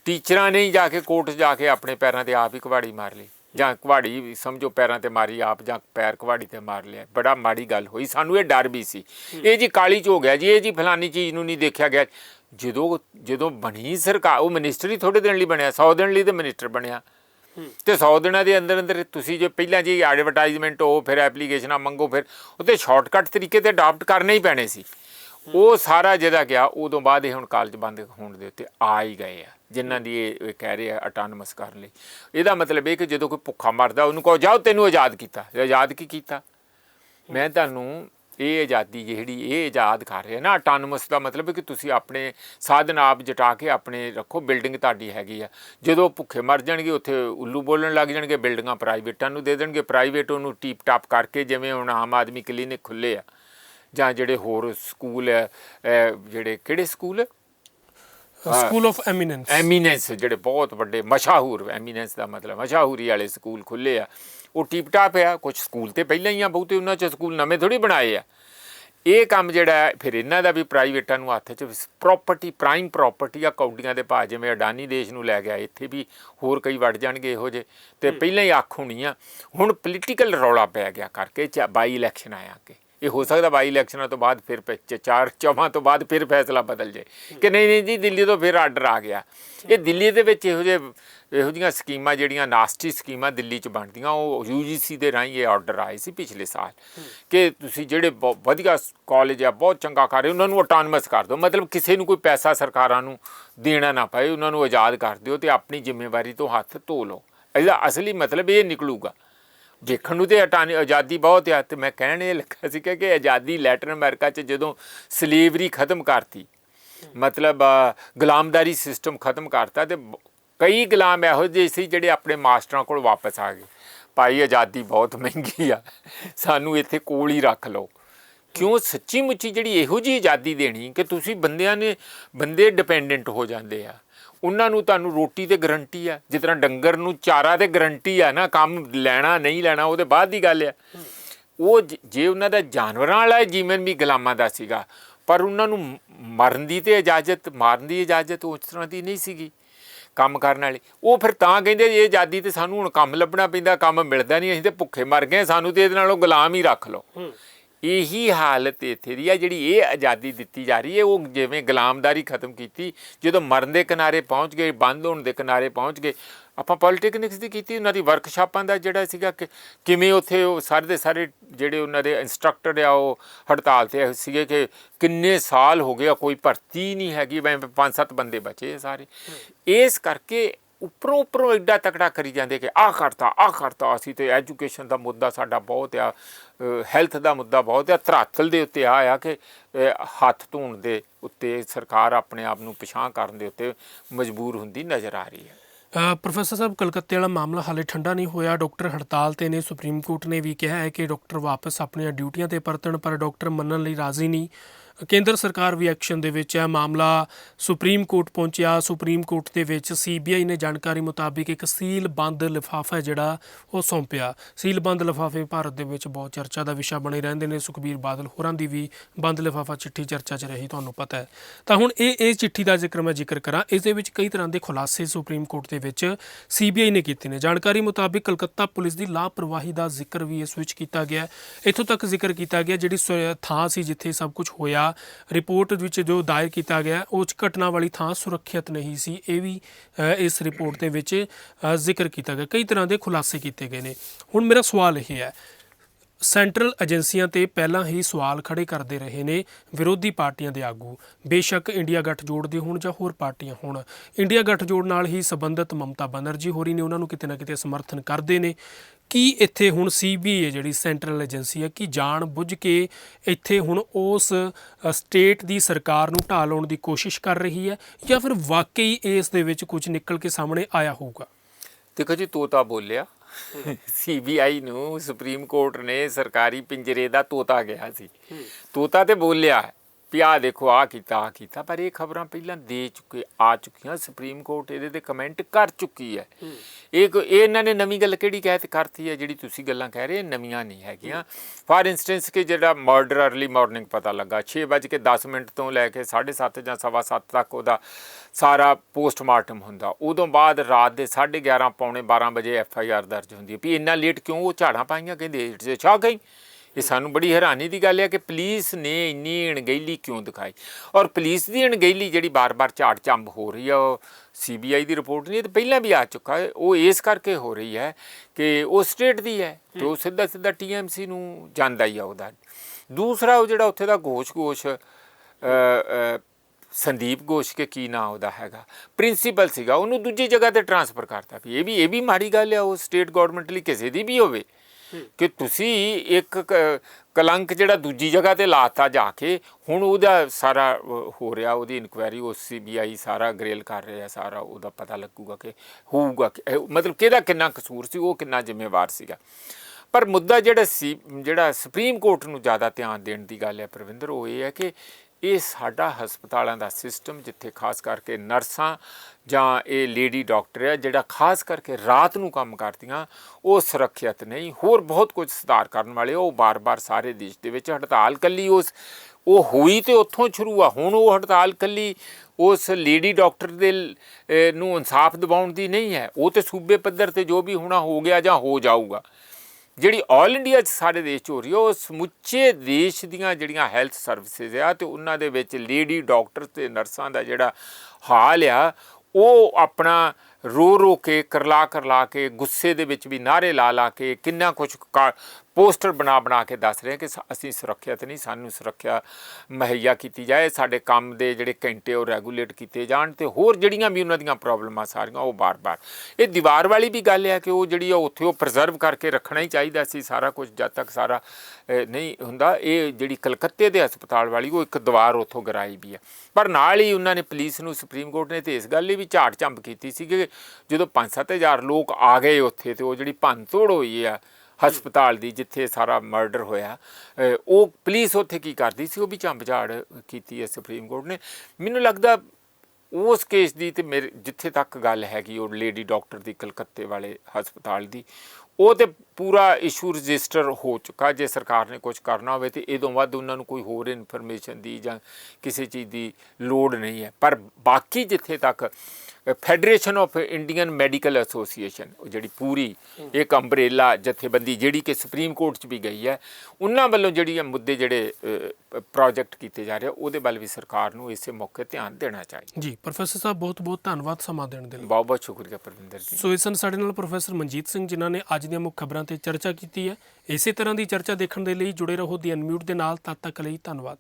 ਟੀਚਰਾਂ ਨੇ ਹੀ ਜਾ ਕੇ ਕੋਰਟ ਜਾ ਕੇ ਆਪਣੇ ਪੈਰਾਂ ਤੇ ਆਪ ਹੀ ਕੁਹਾੜੀ ਮਾਰ ਲਈ। ਜਾਂ ਕੁਹਾੜੀ ਸਮਝੋ ਪੈਰਾਂ ਤੇ ਮਾਰੀ ਆਪ ਜਾਂ ਪੈਰ ਕੁਹਾੜੀ ਤੇ ਮਾਰ ਲਿਆ। ਬੜਾ ਮਾੜੀ ਗੱਲ ਹੋਈ। ਸਾਨੂੰ ਇਹ ਡਰ ਵੀ ਸੀ। ਇਹ ਜੀ ਕਾਲੀ ਚ ਹੋ ਗਿਆ ਜੀ ਇਹ ਜੀ ਫਲਾਨੀ ਚੀਜ਼ ਨੂੰ ਨਹੀਂ ਦੇਖਿਆ ਗਿਆ। ਜਦੋਂ ਜਦੋਂ ਬਣੀ ਸਰਕਾਰ ਉਹ ਮਿਨਿਸਟਰੀ ਥੋੜੇ ਦਿਨ ਲਈ ਬਣਿਆ 100 ਦਿਨ ਲਈ ਤੇ ਮਿਨਿਸਟਰ ਬਣਿਆ। ਤੇ 100 ਦਿਨਾਂ ਦੇ ਅੰਦਰ ਅੰਦਰ ਤੁਸੀਂ ਜੇ ਪਹਿਲਾਂ ਜੀ ਐਡਵਰਟਾਈਜ਼ਮੈਂਟ ਹੋ ਫਿਰ ਐਪਲੀਕੇਸ਼ਨਾਂ ਮੰਗੋ ਫਿਰ ਉੱਤੇ ਸ਼ਾਰਟਕਟ ਤਰੀਕੇ ਤੇ ਅਡਾਪਟ ਕਰਨੇ ਹੀ ਪੈਣੇ ਸੀ। ਉਹ ਸਾਰਾ ਜਿਹੜਾ ਗਿਆ ਉਦੋਂ ਬਾਅਦ ਇਹ ਹੁਣ ਕਾਲਜ ਬੰਦ ਹੋਣ ਦੇ ਉੱਤੇ ਆ ਹੀ ਗਏ ਆ। ਜਿਨ੍ਹਾਂ ਦੀ ਇਹ ਕਹਿ ਰਹੇ ਆ ਅਟਾਨਮਸ ਕਰਨ ਲਈ। ਇਹਦਾ ਮਤਲਬ ਇਹ ਕਿ ਜਦੋਂ ਕੋਈ ਭੁੱਖਾ ਮਰਦਾ, ਉਹਨੂੰ ਕਹੋ, ਜਾਓ, ਤੈਨੂੰ ਆਜ਼ਾਦ ਕੀਤਾ। ਆਜ਼ਾਦ ਕੀ ਕੀਤਾ? ਮੈਂ ਤੁਹਾਨੂੰ ਇਹ ਆਜ਼ਾਦੀ ਜਿਹੜੀ, ਇਹ ਆਜ਼ਾਦ ਕਰ ਰਿਹਾ ਨਾ ਅਟਾਨਮਸ ਦਾ ਮਤਲਬ ਹੈ ਕਿ ਤੁਸੀਂ ਆਪਣੇ ਸਾਧਨ ਆਪ ਜਟਾ ਕੇ ਆਪਣੇ ਰੱਖੋ ਬਿਲਡਿੰਗ ਤੁਹਾਡੀ ਹੈਗੀ ਆ। ਜਦੋਂ ਭੁੱਖੇ ਮਰ ਜਾਣਗੇ, ਉੱਥੇ ਉੱਲੂ ਬੋਲਣ ਲੱਗ ਜਾਣਗੇ ਬਿਲਡਿੰਗਾਂ ਪ੍ਰਾਈਵੇਟਾਂ ਨੂੰ ਦੇ ਦੇਣਗੇ। ਪ੍ਰਾਈਵੇਟ ਉਹਨੂੰ ਟੀਪ ਟਾਪ ਕਰਕੇ, ਜਿਵੇਂ ਹੁਣ ਆਮ ਆਦਮੀ ਕਲੀਨਿਕ ਖੁੱਲੇ ਆ, ਜਾਂ ਜਿਹੜੇ ਹੋਰ ਸਕੂਲ ਜਿਹੜੇ ਕਿਹੜੇ school school of eminence eminence ਜਿਹੜੇ ਬਹੁਤ ਵੱਡੇ ਮਸ਼ਹੂਰ ਐਮੀਨੈਂਸ ਦਾ ਮਤਲਬ ਮਸ਼ਹੂਰੀ ਵਾਲੇ ਸਕੂਲ ਖੁੱਲੇ ਆ। ਉਹ ਟਿਪ ਟਾਪ ਆ ਕੁਝ ਸਕੂਲ ਤੇ ਪਹਿਲਾਂ ਹੀ ਆ ਬਹੁਤੇ ਉਹਨਾਂ ਚ ਸਕੂਲ ਨਵੇਂ ਥੋੜੀ ਬਣਾਏ ਆ। ਇਹ ਕੰਮ ਜਿਹੜਾ ਫਿਰ ਇਹਨਾਂ ਦਾ ਵੀ ਪ੍ਰਾਈਵੇਟਾਂ ਨੂੰ ਹੱਥ 'ਚ ਪ੍ਰਾਪਰਟੀ ਪ੍ਰਾਈਮ ਪ੍ਰਾਪਰਟੀ ਆ ਕੌਡੀਆਂ ਦੇ ਭਾਅ ਜਿਵੇਂ ਅਡਾਨੀ ਦੇਸ਼ ਨੂੰ ਲੈ ਗਿਆ ਇੱਥੇ ਵੀ ਹੋਰ ਕਈ ਵੜ ਜਾਣਗੇ ਇਹੋ ਜੇ ਤੇ ਪਹਿਲਾਂ ਹੀ ਅੱਖ ਹੋਣੀ ਆ। ਹੁਣ ਪੋਲੀਟੀਕਲ ਰੌਲਾ ਪੈ ਗਿਆ ਕਰਕੇ ਚਾ- ਬਾਈ ਇਲੈਕਸ਼ਨ ਆਇਆ ਕਿ ਇਹ ਹੋ ਸਕਦਾ ਬਾਈ ਇਲੈਕਸ਼ਨਾਂ ਤੋਂ ਬਾਅਦ ਫਿਰ ਚਾਰ ਚੌਵਾਂ ਤੋਂ ਬਾਅਦ ਫਿਰ ਫੈਸਲਾ ਬਦਲ ਜਾਏ। ਕਿ ਨਹੀਂ ਨਹੀਂ ਜੀ ਦਿੱਲੀ ਤੋਂ ਫਿਰ ਆਰਡਰ ਆ ਗਿਆ। ਇਹ ਦਿੱਲੀ ਦੇ ਵਿੱਚ ਇਹੋ ਜਿਹੇ ਇਹੋ ਜਿਹੀਆਂ ਸਕੀਮਾਂ ਜਿਹੜੀਆਂ ਨਾਸਟੀ ਸਕੀਮਾਂ ਦਿੱਲੀ 'ਚ ਬਣਦੀਆਂ ਉਹ ਯੂਜੀਸੀ ਦੇ ਰਾਹੀਂ ਇਹ ਆਰਡਰ ਆਏ ਸੀ ਪਿਛਲੇ ਸਾਲ। ਕਿ ਤੁਸੀਂ ਜਿਹੜੇ ਵਧੀਆ ਕਾਲਜ ਆ ਬਹੁਤ ਚੰਗਾ ਕਰ ਰਹੇ ਉਹਨਾਂ ਨੂੰ ਆਟੋਨਮਸ ਕਰ ਦਿਓ। ਮਤਲਬ ਕਿਸੇ ਨੂੰ ਕੋਈ ਪੈਸਾ ਸਰਕਾਰਾਂ ਨੂੰ ਦੇਣਾ ਨਾ ਪਏ ਉਹਨਾਂ ਨੂੰ ਆਜ਼ਾਦ ਕਰ ਦਿਓ ਤੇ ਆਪਣੀ ਜ਼ਿੰਮੇਵਾਰੀ ਤੋਂ ਹੱਥ ਧੋ ਲਓ। ਇਹਦਾ ਅਸਲੀ ਮਤਲਬ ਇਹ ਨਿਕਲੂਗਾ। ਦੇਖਣ ਨੂੰ ਤੇ ਅਟਾਨੀ ਆਜ਼ਾਦੀ ਬਹੁਤ ਆ, ਤੇ ਮੈਂ ਕਹਿਣ ਇਹ ਲੱਗਾ ਸੀ ਕਿ ਆਜ਼ਾਦੀ ਲੈਟਨ ਅਮਰੀਕਾ 'ਚ ਜਦੋਂ ਸਲੇਵਰੀ ਖਤਮ ਕਰਤੀ, ਮਤਲਬ ਗੁਲਾਮਦਾਰੀ ਸਿਸਟਮ ਖਤਮ ਕਰਤਾ, ਤੇ ਕਈ ਗੁਲਾਮ ਇਹੋ ਜਿਹੇ ਸੀ ਜਿਹੜੇ ਆਪਣੇ ਮਾਸਟਰਾਂ ਕੋਲ ਵਾਪਸ ਆ ਗਏ। ਭਾਈ, ਆਜ਼ਾਦੀ ਬਹੁਤ ਮਹਿੰਗੀ ਆ, ਸਾਨੂੰ ਇੱਥੇ ਕੋਲ ਹੀ ਰੱਖ ਲਓ। ਕਿਉਂ ਸੱਚੀ ਮੁੱਚੀ ਜਿਹੜੀ ਇਹੋ ਜਿਹੀ ਆਜ਼ਾਦੀ ਦੇਣੀ ਕਿ ਤੁਸੀਂ ਬੰਦਿਆਂ ਨੇ ਬੰਦੇ ਡਿਪੈਂਡੈਂਟ ਹੋ ਜਾਂਦੇ ਆ। ਉਹਨਾਂ ਨੂੰ ਤੁਹਾਨੂੰ ਰੋਟੀ ਤੇ ਗਰੰਟੀ ਆ। ਜਿਸ ਤਰ੍ਹਾਂ ਡੰਗਰ ਨੂੰ ਚਾਰਾ ਤੇ ਗਰੰਟੀ ਆ ਨਾ, ਕੰਮ ਲੈਣਾ, ਨਹੀਂ ਲੈਣਾ ਉਹਦੇ ਬਾਅਦ ਦੀ ਗੱਲ ਆ। ਉਹ ਜ- ਜੇ ਉਹਨਾਂ ਦਾ ਜਾਨਵਰਾਂ ਵਾਲਾ ਜੀਵਨ ਵੀ ਗੁਲਾਮਾਂ ਦਾ ਸੀਗਾ, ਪਰ ਉਹਨਾਂ ਨੂੰ ਮਰਨ ਦੀ ਤੇ ਇਜਾਜ਼ਤ, ਮਾਰਨ ਦੀ ਇਜਾਜ਼ਤ ਉਸ ਤਰ੍ਹਾਂ ਦੀ ਨਹੀਂ ਸੀਗੀ ਕੰਮ ਕਰਨ ਵਾਲੇ। ਉਹ ਫਿਰ ਤਾਂ ਕਹਿੰਦੇ ਇਹ ਆਜ਼ਾਦੀ ਤੇ ਸਾਨੂੰ ਹੁਣ ਕੰਮ ਲੱਭਣਾ ਪੈਂਦਾ, ਕੰਮ ਮਿਲਦਾ ਨਹੀਂ, ਅਸੀਂ ਤੇ ਭੁੱਖੇ ਮਰ ਗਏ ਸਾਨੂੰ ਤੇ ਇਹਦੇ ਨਾਲੋਂ ਗੁਲਾਮ ਹੀ ਰੱਖ ਲਓ। ਇਹੀ ਹਾਲਤ ਇੱਥੇ ਦੀ ਆ ਜਿਹੜੀ ਇਹ ਆਜ਼ਾਦੀ ਦਿੱਤੀ ਜਾ ਰਹੀ ਹੈ ਉਹ ਜਿਵੇਂ ਗੁਲਾਮਦਾਰੀ ਖਤਮ ਕੀਤੀ ਜਦੋਂ ਮਰਨ ਦੇ ਕਿਨਾਰੇ ਪਹੁੰਚ ਗਏ ਬੰਦ ਹੋਣ ਦੇ ਕਿਨਾਰੇ ਪਹੁੰਚ ਗਏ ਆਪਾਂ ਪੋਲੀਟੈਕਨਿਕਸ ਦੀ ਕੀਤੀ ਉਹਨਾਂ ਦੀ ਵਰਕਸ਼ਾਪਾਂ ਦਾ ਜਿਹੜਾ ਸੀਗਾ ਕਿ ਕਿਵੇਂ ਉੱਥੇ ਉਹ ਸਾਰੇ ਦੇ ਸਾਰੇ ਜਿਹੜੇ ਉਹਨਾਂ ਦੇ ਇੰਸਟ੍ਰਕਟਰ ਆ ਉਹ ਹੜਤਾਲ ਤੇ ਸੀਗੇ ਕਿ ਕਿੰਨੇ ਸਾਲ ਹੋ ਗਏ ਕੋਈ ਭਰਤੀ ਨਹੀਂ ਹੈਗੀ ਮੈਂ ਪੰਜ ਸੱਤ ਬੰਦੇ ਬਚੇ ਸਾਰੇ। ਇਸ ਕਰਕੇ ਉੱਪਰੋਂ ਉੱਪਰੋਂ ਐਡਾ ਤਕੜਾ ਕਰੀ ਜਾਂਦੇ ਕਿ ਆਹ ਕਰਤਾ ਆਹ ਕਰਤਾ, ਅਸੀਂ ਤੇ ਐਜੂਕੇਸ਼ਨ ਦਾ ਮੁੱਦਾ ਸਾਡਾ ਬਹੁਤ ਆ ਹੈਲਥ ਦਾ ਮੁੱਦਾ ਬਹੁਤ ਆ, ਧਰਾਤਲ ਦੇ ਉੱਤੇ ਆ ਆ ਕਿ ਹੱਥ ਧੋਣ ਦੇ ਉੱਤੇ ਸਰਕਾਰ ਆਪਣੇ ਆਪ ਨੂੰ ਪਛਾਣ ਕਰਨ ਦੇ ਉੱਤੇ ਮਜਬੂਰ ਹੁੰਦੀ ਨਜ਼ਰ ਆ ਰਹੀ ਹੈ। ਪ੍ਰੋਫੈਸਰ ਸਾਹਿਬ, ਕਲਕੱਤੇ ਵਾਲਾ ਮਾਮਲਾ ਹਾਲੇ ਠੰਡਾ ਨਹੀਂ ਹੋਇਆ। ਡਾਕਟਰ ਹੜਤਾਲ ਤੇ ਨੇ, ਸੁਪਰੀਮ ਕੋਰਟ ਨੇ ਵੀ ਕਿਹਾ ਹੈ ਕਿ ਡਾਕਟਰ ਵਾਪਸ ਆਪਣੀਆਂ ਡਿਊਟੀਆਂ ਤੇ ਪਰਤਣ, ਪਰ ਡਾਕਟਰ ਮੰਨਣ ਲਈ ਰਾਜ਼ੀ ਨਹੀਂ। ਕੇਂਦਰ ਸਰਕਾਰ ਵੀ ਐਕਸ਼ਨ ਦੇ ਵਿੱਚ ਹੈ। ਮਾਮਲਾ ਸੁਪਰੀਮ ਕੋਰਟ ਪਹੁੰਚਿਆ। ਸੁਪਰੀਮ ਕੋਰਟ ਦੇ ਵਿੱਚ ਸੀਬੀਆਈ ਨੇ ਜਾਣਕਾਰੀ ਮੁਤਾਬਿਕ ਇੱਕ ਸੀਲ ਬੰਦ ਲਿਫਾਫਾ ਜਿਹੜਾ ਉਹ ਸੌਂਪਿਆ। ਸੀਲ ਬੰਦ ਲਿਫਾਫੇ ਭਾਰਤ ਦੇ ਵਿੱਚ ਬਹੁਤ ਚਰਚਾ ਦਾ ਵਿਸ਼ਾ ਬਣੇ ਰਹਿੰਦੇ ਨੇ। ਸੁਖਬੀਰ ਬਾਦਲ ਹੋਰਾਂ ਦੀ ਵੀ ਬੰਦ ਲਿਫਾਫਾ ਚਿੱਠੀ ਚਰਚਾ 'ਚ ਰਹੀ, ਤੁਹਾਨੂੰ ਪਤਾ ਹੈ। ਤਾਂ ਹੁਣ ਇਹ ਇਹ ਚਿੱਠੀ ਦਾ ਜ਼ਿਕਰ ਮੈਂ ਜ਼ਿਕਰ ਕਰਾਂ। ਇਸ ਦੇ ਵਿੱਚ ਕਈ ਤਰ੍ਹਾਂ ਦੇ ਖੁਲਾਸੇ ਸੁਪਰੀਮ ਕੋਰਟ ਦੇ ਵਿੱਚ ਸੀਬੀਆਈ ਨੇ ਕੀਤੇ ਨੇ। ਜਾਣਕਾਰੀ ਮੁਤਾਬਿਕ ਕਲਕੱਤਾ ਪੁਲਿਸ ਦੀ ਲਾਪਰਵਾਹੀ ਦਾ ਜ਼ਿਕਰ ਵੀ ਇਸ ਵਿੱਚ ਕੀਤਾ ਗਿਆ। ਇੱਥੋਂ ਤੱਕ ਜ਼ਿਕਰ ਕੀਤਾ ਗਿਆ ਜਿਹੜੀ ਸ- ਥਾਂ ਸੀ ਜਿੱਥੇ ਸਭ ਕੁਝ ਹੋਇਆ ਰਿਪੋਰਟ ਵਿੱਚ ਜੋ ਦਾਇਰ ਕੀਤਾ ਗਿਆ ਉਹ 'ਚ ਘਟਨਾ ਵਾਲੀ ਥਾਂ ਸੁਰੱਖਿਅਤ ਨਹੀਂ ਸੀ। ਇਹ ਵੀ ਇਸ ਰਿਪੋਰਟ ਦੇ ਵਿੱਚ ਜ਼ਿਕਰ ਕੀਤਾ ਗਿਆ। ਕਈ ਤਰ੍ਹਾਂ ਦੇ ਖੁਲਾਸੇ ਕੀਤੇ ਗਏ ਨੇ। ਹੁਣ ਮੇਰਾ ਸਵਾਲ ਇਹ ਹੈ, ਸੈਂਟਰਲ ਏਜੰਸੀਆਂ ਤੇ ਪਹਿਲਾਂ ਹੀ ਸਵਾਲ ਖੜੇ ਕਰਦੇ ਰਹੇ ਨੇ ਵਿਰੋਧੀ ਪਾਰਟੀਆਂ ਦੇ ਆਗੂ। ਬੇਸ਼ੱਕ ਇੰਡੀਆ ਗੱਠਜੋੜ ਦੇ ਹੋਣ ਜਾਂ ਹੋਰ ਪਾਰਟੀਆਂ ਹੋਣ। ਇੰਡੀਆ ਗੱਠਜੋੜ ਨਾਲ ਹੀ ਸੰਬੰਧਿਤ ਮਮਤਾ ਬਨਰਜੀ ਹੋਰੀ ਨੇ ਉਹਨਾਂ ਨੂੰ ਕਿਤੇ ਨਾ ਕਿਤੇ ਸਮਰਥਨ ਕਰਦੇ ਨੇ। ਕੀ ਇੱਥੇ ਹੁਣ ਸੀਬੀਏ ਜਿਹੜੀ ਸੈਂਟਰਲ ਏਜੰਸੀ ਹੈ ਕਿ ਜਾਣ ਬੁੱਝ ਕੇ ਇੱਥੇ ਹੁਣ ਉਸ ਸਟੇਟ ਦੀ ਸਰਕਾਰ ਨੂੰ ਢਾਹ ਲਾਉਣ ਦੀ ਕੋਸ਼ਿਸ਼ ਕਰ ਰਹੀ ਹੈ ਜਾਂ ਫਿਰ ਵਾਕਈ ਇਸ ਦੇ ਵਿੱਚ ਕੁਝ ਨਿਕਲ ਕੇ ਸਾਹਮਣੇ ਆਇਆ ਹੋਊਗਾ? ਦੇਖੋ ਜੀ ਤੋਤਾ ਬੋਲਿਆ। ਸੀਬੀਆਈ ਨੂੰ ਸੁਪਰੀਮ ਕੋਰਟ ਨੇ ਸਰਕਾਰੀ ਪਿੰਜਰੇ ਦਾ ਤੋਤਾ ਗਿਆ ਸੀ। ਤੋਤਾ ਤੇ ਬੋਲਿਆ। ਵੀ ਆਹ ਦੇਖੋ ਆ ਕੀਤਾ ਆ ਕੀਤਾ ਪਰ ਇਹ ਖਬਰਾਂ ਪਹਿਲਾਂ ਦੇ ਚੁੱਕੇ ਆ ਚੁੱਕੀਆਂ ਸੁਪਰੀਮ ਕੋਰਟ ਇਹਦੇ ਤੇ ਕਮੈਂਟ ਕਰ ਚੁੱਕੀ ਹੈ। ਇਹ ਇਹ ਇਹਨਾਂ ਨੇ ਨਵੀਂ ਗੱਲ ਕਿਹੜੀ ਕਹਿ ਤੇ ਕਰਤੀ ਹੈ ਜਿਹੜੀ ਤੁਸੀਂ ਗੱਲਾਂ ਕਹਿ ਰਹੇ ਨਵੀਆਂ ਨਹੀਂ ਹੈਗੀਆਂ। ਫਾਰ ਇੰਸਟੈਂਸ ਕਿ ਜਿਹੜਾ ਮਰਡਰ ਅਰਲੀ ਮਾਰਨਿੰਗ ਪਤਾ ਲੱਗਾ 6:10 ਮਿੰਟ ਤੋਂ ਲੈ ਕੇ 7:30 ਜਾਂ 7:30 ਤੱਕ ਉਹਦਾ ਸਾਰਾ ਪੋਸਟਮਾਰਟਮ ਹੁੰਦਾ। ਉਦੋਂ ਬਾਅਦ ਰਾਤ ਦੇ 11:30 ਪੌਣੇ 12 ਵਜੇ ਐਫ ਆਈ ਆਰ ਦਰਜ ਹੁੰਦੀ ਹੈ ਵੀ ਇੰਨਾ ਲੇਟ ਕਿਉਂ ਉਹ ਝਾੜਾਂ ਪਾਈਆਂ ਕਹਿੰਦੇ ਇਟਸ ਛਾ ਗਈ? ਇਹ ਸਾਨੂੰ ਬੜੀ ਹੈਰਾਨੀ ਦੀ ਗੱਲ ਹੈ ਕਿ ਪੁਲਿਸ ਨੇ ਇੰਨੀ ਅਣਗਹਿਲੀ ਕਿਉਂ ਦਿਖਾਈ? ਔਰ ਪੁਲਿਸ ਦੀ ਅਣਗਹਿਲੀ ਜਿਹੜੀ ਬਾਰ-ਬਾਰ ਝਾੜ ਚੰਬ ਹੋ ਰਹੀ ਹੈ, ਉਹ ਸੀਬੀਆਈ ਦੀ ਰਿਪੋਰਟ ਨਹੀਂ, ਇਹ ਤਾਂ ਪਹਿਲਾਂ ਵੀ ਆ ਚੁੱਕਾ ਹੈ। ਉਹ ਇਸ ਕਰਕੇ ਹੋ ਰਹੀ ਹੈ ਕਿ ਉਹ ਸਟੇਟ ਦੀ ਹੈ, ਤੇ ਉਹ ਸਿੱਧਾ ਸਿੱਧਾ ਟੀਐਮਸੀ ਨੂੰ ਜਾਂਦਾ ਹੀ ਆ ਉਹਦਾ। ਦੂਸਰਾ ਉਹ ਜਿਹੜਾ ਉੱਥੇ ਦਾ ਘੋਸ਼ ਗੋਸ਼ ਸੰਦੀਪ ਗੋਸ਼ ਕੇ ਕੀ ਨਾਂ ਉਹਦਾ ਹੈਗਾ? ਪ੍ਰਿੰਸੀਪਲ ਸੀਗਾ, ਉਹਨੂੰ ਦੂਜੀ ਜਗ੍ਹਾ ਤੇ ਟਰਾਂਸਫਰ ਕਰਤਾ ਵੀ। ਇਹ ਵੀ ਇਹ ਵੀ ਮਾੜੀ ਗੱਲ ਹੈ, ਉਹ ਸਟੇਟ ਗਵਰਨਮੈਂਟ ਲਈ ਕਿਸੇ ਦੀ ਵੀ ਹੋਵੇ। ਕਿ ਤੁਸੀਂ ਇੱਕ ਕ- ਕਲੰਕ ਜਿਹੜਾ ਦੂਜੀ ਜਗ੍ਹਾ ਤੇ ਲਾਤਾ ਜਾ ਕੇ, ਹੁਣ ਉਹਦਾ ਸਾਰਾ ਹੋ ਰਿਹਾ, ਉਹਦੀ ਇਨਕੁਆਇਰੀ ਉਹ ਸੀਬੀਆਈ ਸਾਰਾ ਗ੍ਰੇਲ ਕਰ ਰਿਹਾ, ਸਾਰਾ ਉਹਦਾ ਪਤਾ ਲੱਗੂਗਾ ਕਿ ਹੋਊਗਾ ਮਤਲਬ ਕਿਹਦਾ ਕਿੰਨਾ ਕਸੂਰ ਸੀ, ਉਹ ਕਿੰਨਾ ਜ਼ਿੰਮੇਵਾਰ ਸੀਗਾ। ਪਰ ਮੁੱਦਾ ਜਿਹੜਾ ਸੀ, ਜਿਹੜਾ ਸੁਪਰੀਮ ਕੋਰਟ ਨੂੰ ਜ਼ਿਆਦਾ ਧਿਆਨ ਦੇਣ ਦੀ ਗੱਲ ਹੈ, ਪ੍ਰਵਿੰਦਰ, ਉਹ ਇਹ ਹੈ ਕਿ ਇਹ ਸਾਡਾ ਹਸਪਤਾਲਾਂ ਦਾ ਸਿਸਟਮ ਜਿੱਥੇ ਖਾਸ ਕਰਕੇ ਨਰਸਾਂ ਜਾਂ ਇਹ ਲੇਡੀ ਡਾਕਟਰ ਆ, ਜਿਹੜਾ ਖਾਸ ਕਰਕੇ ਰਾਤ ਨੂੰ ਕੰਮ ਕਰਦੀਆਂ, ਉਹ ਸੁਰੱਖਿਅਤ ਨਹੀਂ। ਹੋਰ ਬਹੁਤ ਕੁਝ ਸੁਧਾਰ ਕਰਨ ਵਾਲੇ ਉਹ ਬਾਰ-ਬਾਰ ਸਾਰੇ ਦੇਸ਼ ਦੇ ਵਿੱਚ ਹੜਤਾਲ ਕੱਲੀ ਉਸ, ਉਹ ਹੋਈ ਤੇ ਉੱਥੋਂ ਸ਼ੁਰੂ ਆ, ਹੁਣ ਉਹ ਹੜਤਾਲ ਕੱਲੀ ਉਸ ਲੇਡੀ ਡਾਕਟਰ ਦੇ ਨੂੰ ਇਨਸਾਫ ਦਿਵਾਉਣ ਦੀ ਨਹੀਂ ਹੈ। ਉਹ ਤੇ ਸੂਬੇ ਪੱਧਰ ਤੇ ਜੋ ਵੀ ਹੋਣਾ ਹੋ ਗਿਆ ਜਾਂ ਹੋ ਜਾਊਗਾ। ਜਿਹੜੀ ਆਲ ਇੰਡੀਆ 'ਚ ਸਾਡੇ ਦੇਸ਼ 'ਚ ਹੋ ਰਹੀ ਹੈ, ਉਹ ਸਮੁੱਚੇ ਦੇਸ਼ ਦੀਆਂ ਜਿਹੜੀਆਂ ਹੈਲਥ ਸਰਵਿਸਿਜ਼ ਆ ਤੇ ਉਹਨਾਂ ਦੇ ਵਿੱਚ ਲੇਡੀ ਡਾਕਟਰ ਤੇ ਨਰਸਾਂ ਦਾ ਜਿਹੜਾ ਹਾਲ ਆ, ਉਹ ਆਪਣਾ ਰੋ ਰੋ ਕੇ ਕਰਲਾ ਕਰਲਾ ਕੇ, ਗੁੱਸੇ ਦੇ ਵਿੱਚ ਵੀ ਨਾਰੇ ਲਾ ਲਾ ਕੇ ਕਿੰਨਾ ਕੁਝ ਪੋਸਟਰ ਬਣਾ ਬਣਾ ਕੇ ਦੱਸ ਰਹੇ ਕਿ ਸ- ਅਸੀਂ ਸੁਰੱਖਿਅਤ ਨਹੀਂ, ਸਾਨੂੰ ਸੁਰੱਖਿਆ ਮੁਹੱਈਆ ਕੀਤੀ ਜਾਏ, ਸਾਡੇ ਕੰਮ ਦੇ ਜਿਹੜੇ ਘੰਟੇ ਉਹ ਰੈਗੂਲੇਟ ਕੀਤੇ ਜਾਣ ਤੇ ਹੋਰ ਜਿਹੜੀਆਂ ਵੀ ਉਹਨਾਂ ਦੀਆਂ ਪ੍ਰੋਬਲਮਾਂ ਸਾਰੀਆਂ ਉਹ ਬਾਰ-ਬਾਰ। ਇਹ ਦੀਵਾਰ ਵਾਲੀ ਵੀ ਗੱਲ ਹੈ ਕਿ ਉਹ ਜਿਹੜੀ ਆ ਉੱਥੇ ਉਹ ਪ੍ਰੀਜ਼ਰਵ ਕਰਕੇ ਰੱਖਣਾ ਹੀ ਚਾਹੀਦਾ ਸੀ ਸਾਰਾ ਕੁਝ ਜਦ ਤੱਕ ਸਾਰਾ ਨਹੀਂ ਹੁੰਦਾ, ਇਹ ਜਿਹੜੀ ਕਲਕੱਤੇ ਦੇ ਹਸਪਤਾਲ ਵਾਲੀ ਉਹ ਇੱਕ ਦੀਵਾਰ ਉੱਥੋਂ ਗਰਾਈ ਵੀ ਹੈ। ਪਰ ਨਾਲ ਹੀ ਉਹਨਾਂ ਨੇ ਪੁਲਿਸ ਨੂੰ, ਸੁਪਰੀਮ ਕੋਰਟ ਨੇ ਤੇ ਇਸ ਗੱਲ ਲਈ ਵੀ ਝਾੜ ਝੰਬ ਕੀਤੀ ਸੀ ਕਿ ਜਦੋਂ 5-7000 ਲੋਕ ਆ ਗਏ ਉੱਥੇ ਤੇ ਉਹ ਜਿਹੜੀ ਭੰਨਤੋੜ ਹੋਈ ਆ ਹਸਪਤਾਲ ਦੀ ਜਿੱਥੇ ਸਾਰਾ ਮਰਡਰ ਹੋਇਆ। ਉਹ ਪੁਲਿਸ ਉੱਥੇ ਕੀ ਕਰਦੀ ਸੀ? ਉਹ ਵੀ ਝੰਬਝਾੜ ਕੀਤੀ ਹੈ ਸੁਪਰੀਮ ਕੋਰਟ ਨੇ। ਮੈਨੂੰ ਲੱਗਦਾ ਉਸ ਕੇਸ ਦੀ ਤੇ ਮੇਰੇ ਜਿੱਥੇ ਤੱਕ ਗੱਲ ਹੈਗੀ, ਉਹ ਲੇਡੀ ਡਾਕਟਰ ਦੀ ਕਲਕੱਤੇ ਵਾਲੇ ਹਸਪਤਾਲ ਦੀ, ਉਹ ਤੇ ਪੂਰਾ ਇਸ਼ੂ ਰਜਿਸਟਰ ਹੋ ਚੁੱਕਾ। ਜੇ ਸਰਕਾਰ ਨੇ ਕੁਝ ਕਰਨਾ ਹੋਵੇ ਤੇ ਇਹਦੋਂ ਵੱਧ ਉਹਨਾਂ ਨੂੰ ਕੋਈ ਹੋਰ ਇਨਫੋਰਮੇਸ਼ਨ ਦੀ ਜਾਂ ਕਿਸੇ ਚੀਜ਼ ਦੀ ਲੋੜ ਨਹੀਂ ਹੈ। ਪਰ ਬਾਕੀ ਜਿੱਥੇ ਤੱਕ federation of Indian medical association ਉਹ ਜਿਹੜੀ ਪੂਰੀ ਇੱਕ ਅੰਬ੍ਰੇਲਾ ਜਥੇਬੰਦੀ ਜਿਹੜੀ ਕਿ ਸੁਪਰੀਮ ਕੋਰਟ 'ਚ ਵੀ ਗਈ ਹੈ ਉਹਨਾਂ ਵੱਲੋਂ ਜਿਹੜੀ ਇਹ ਮੁੱਦੇ ਜਿਹੜੇ ਪ੍ਰੋਜੈਕਟ ਕੀਤੇ ਜਾ ਰਹੇ ਉਹਦੇ ਵੱਲ ਵੀ ਸਰਕਾਰ ਨੂੰ ਇਸੇ ਮੌਕੇ ਧਿਆਨ ਦੇਣਾ ਚਾਹੀਦਾ। ਜੀ ਪ੍ਰੋਫੈਸਰ ਸਾਹਿਬ ਬਹੁਤ ਬਹੁਤ ਧੰਨਵਾਦ ਸਮਾਂ ਦੇਣ ਦੇ ਲਈ। ਬਹੁਤ ਬਹੁਤ ਸ਼ੁਕਰੀਆ ਪ੍ਰਵਿੰਦਰ ਜੀ। ਸੋ ਇਸ ਸਨ ਸਾਡੇ ਨਾਲ ਪ੍ਰੋਫੈਸਰ ਮਨਜੀਤ ਸਿੰਘ ਜਿਨ੍ਹਾਂ ਨੇ ਅੱਜ ਦੀਆਂ ਮੁੱਖ ਖਬਰਾਂ ਤੇ ਚਰਚਾ ਕੀਤੀ ਹੈ ਇਸੇ ਤਰ੍ਹਾਂ ਦੀ ਚਰਚਾ ਦੇਖਣ ਦੇ ਲਈ ਜੁੜੇ ਰਹੋ ਦੀ ਅਨਮਿਊਟ ਦੇ ਨਾਲ ਤਦ ਤੱਕ ਲਈ ਧੰਨਵਾਦ।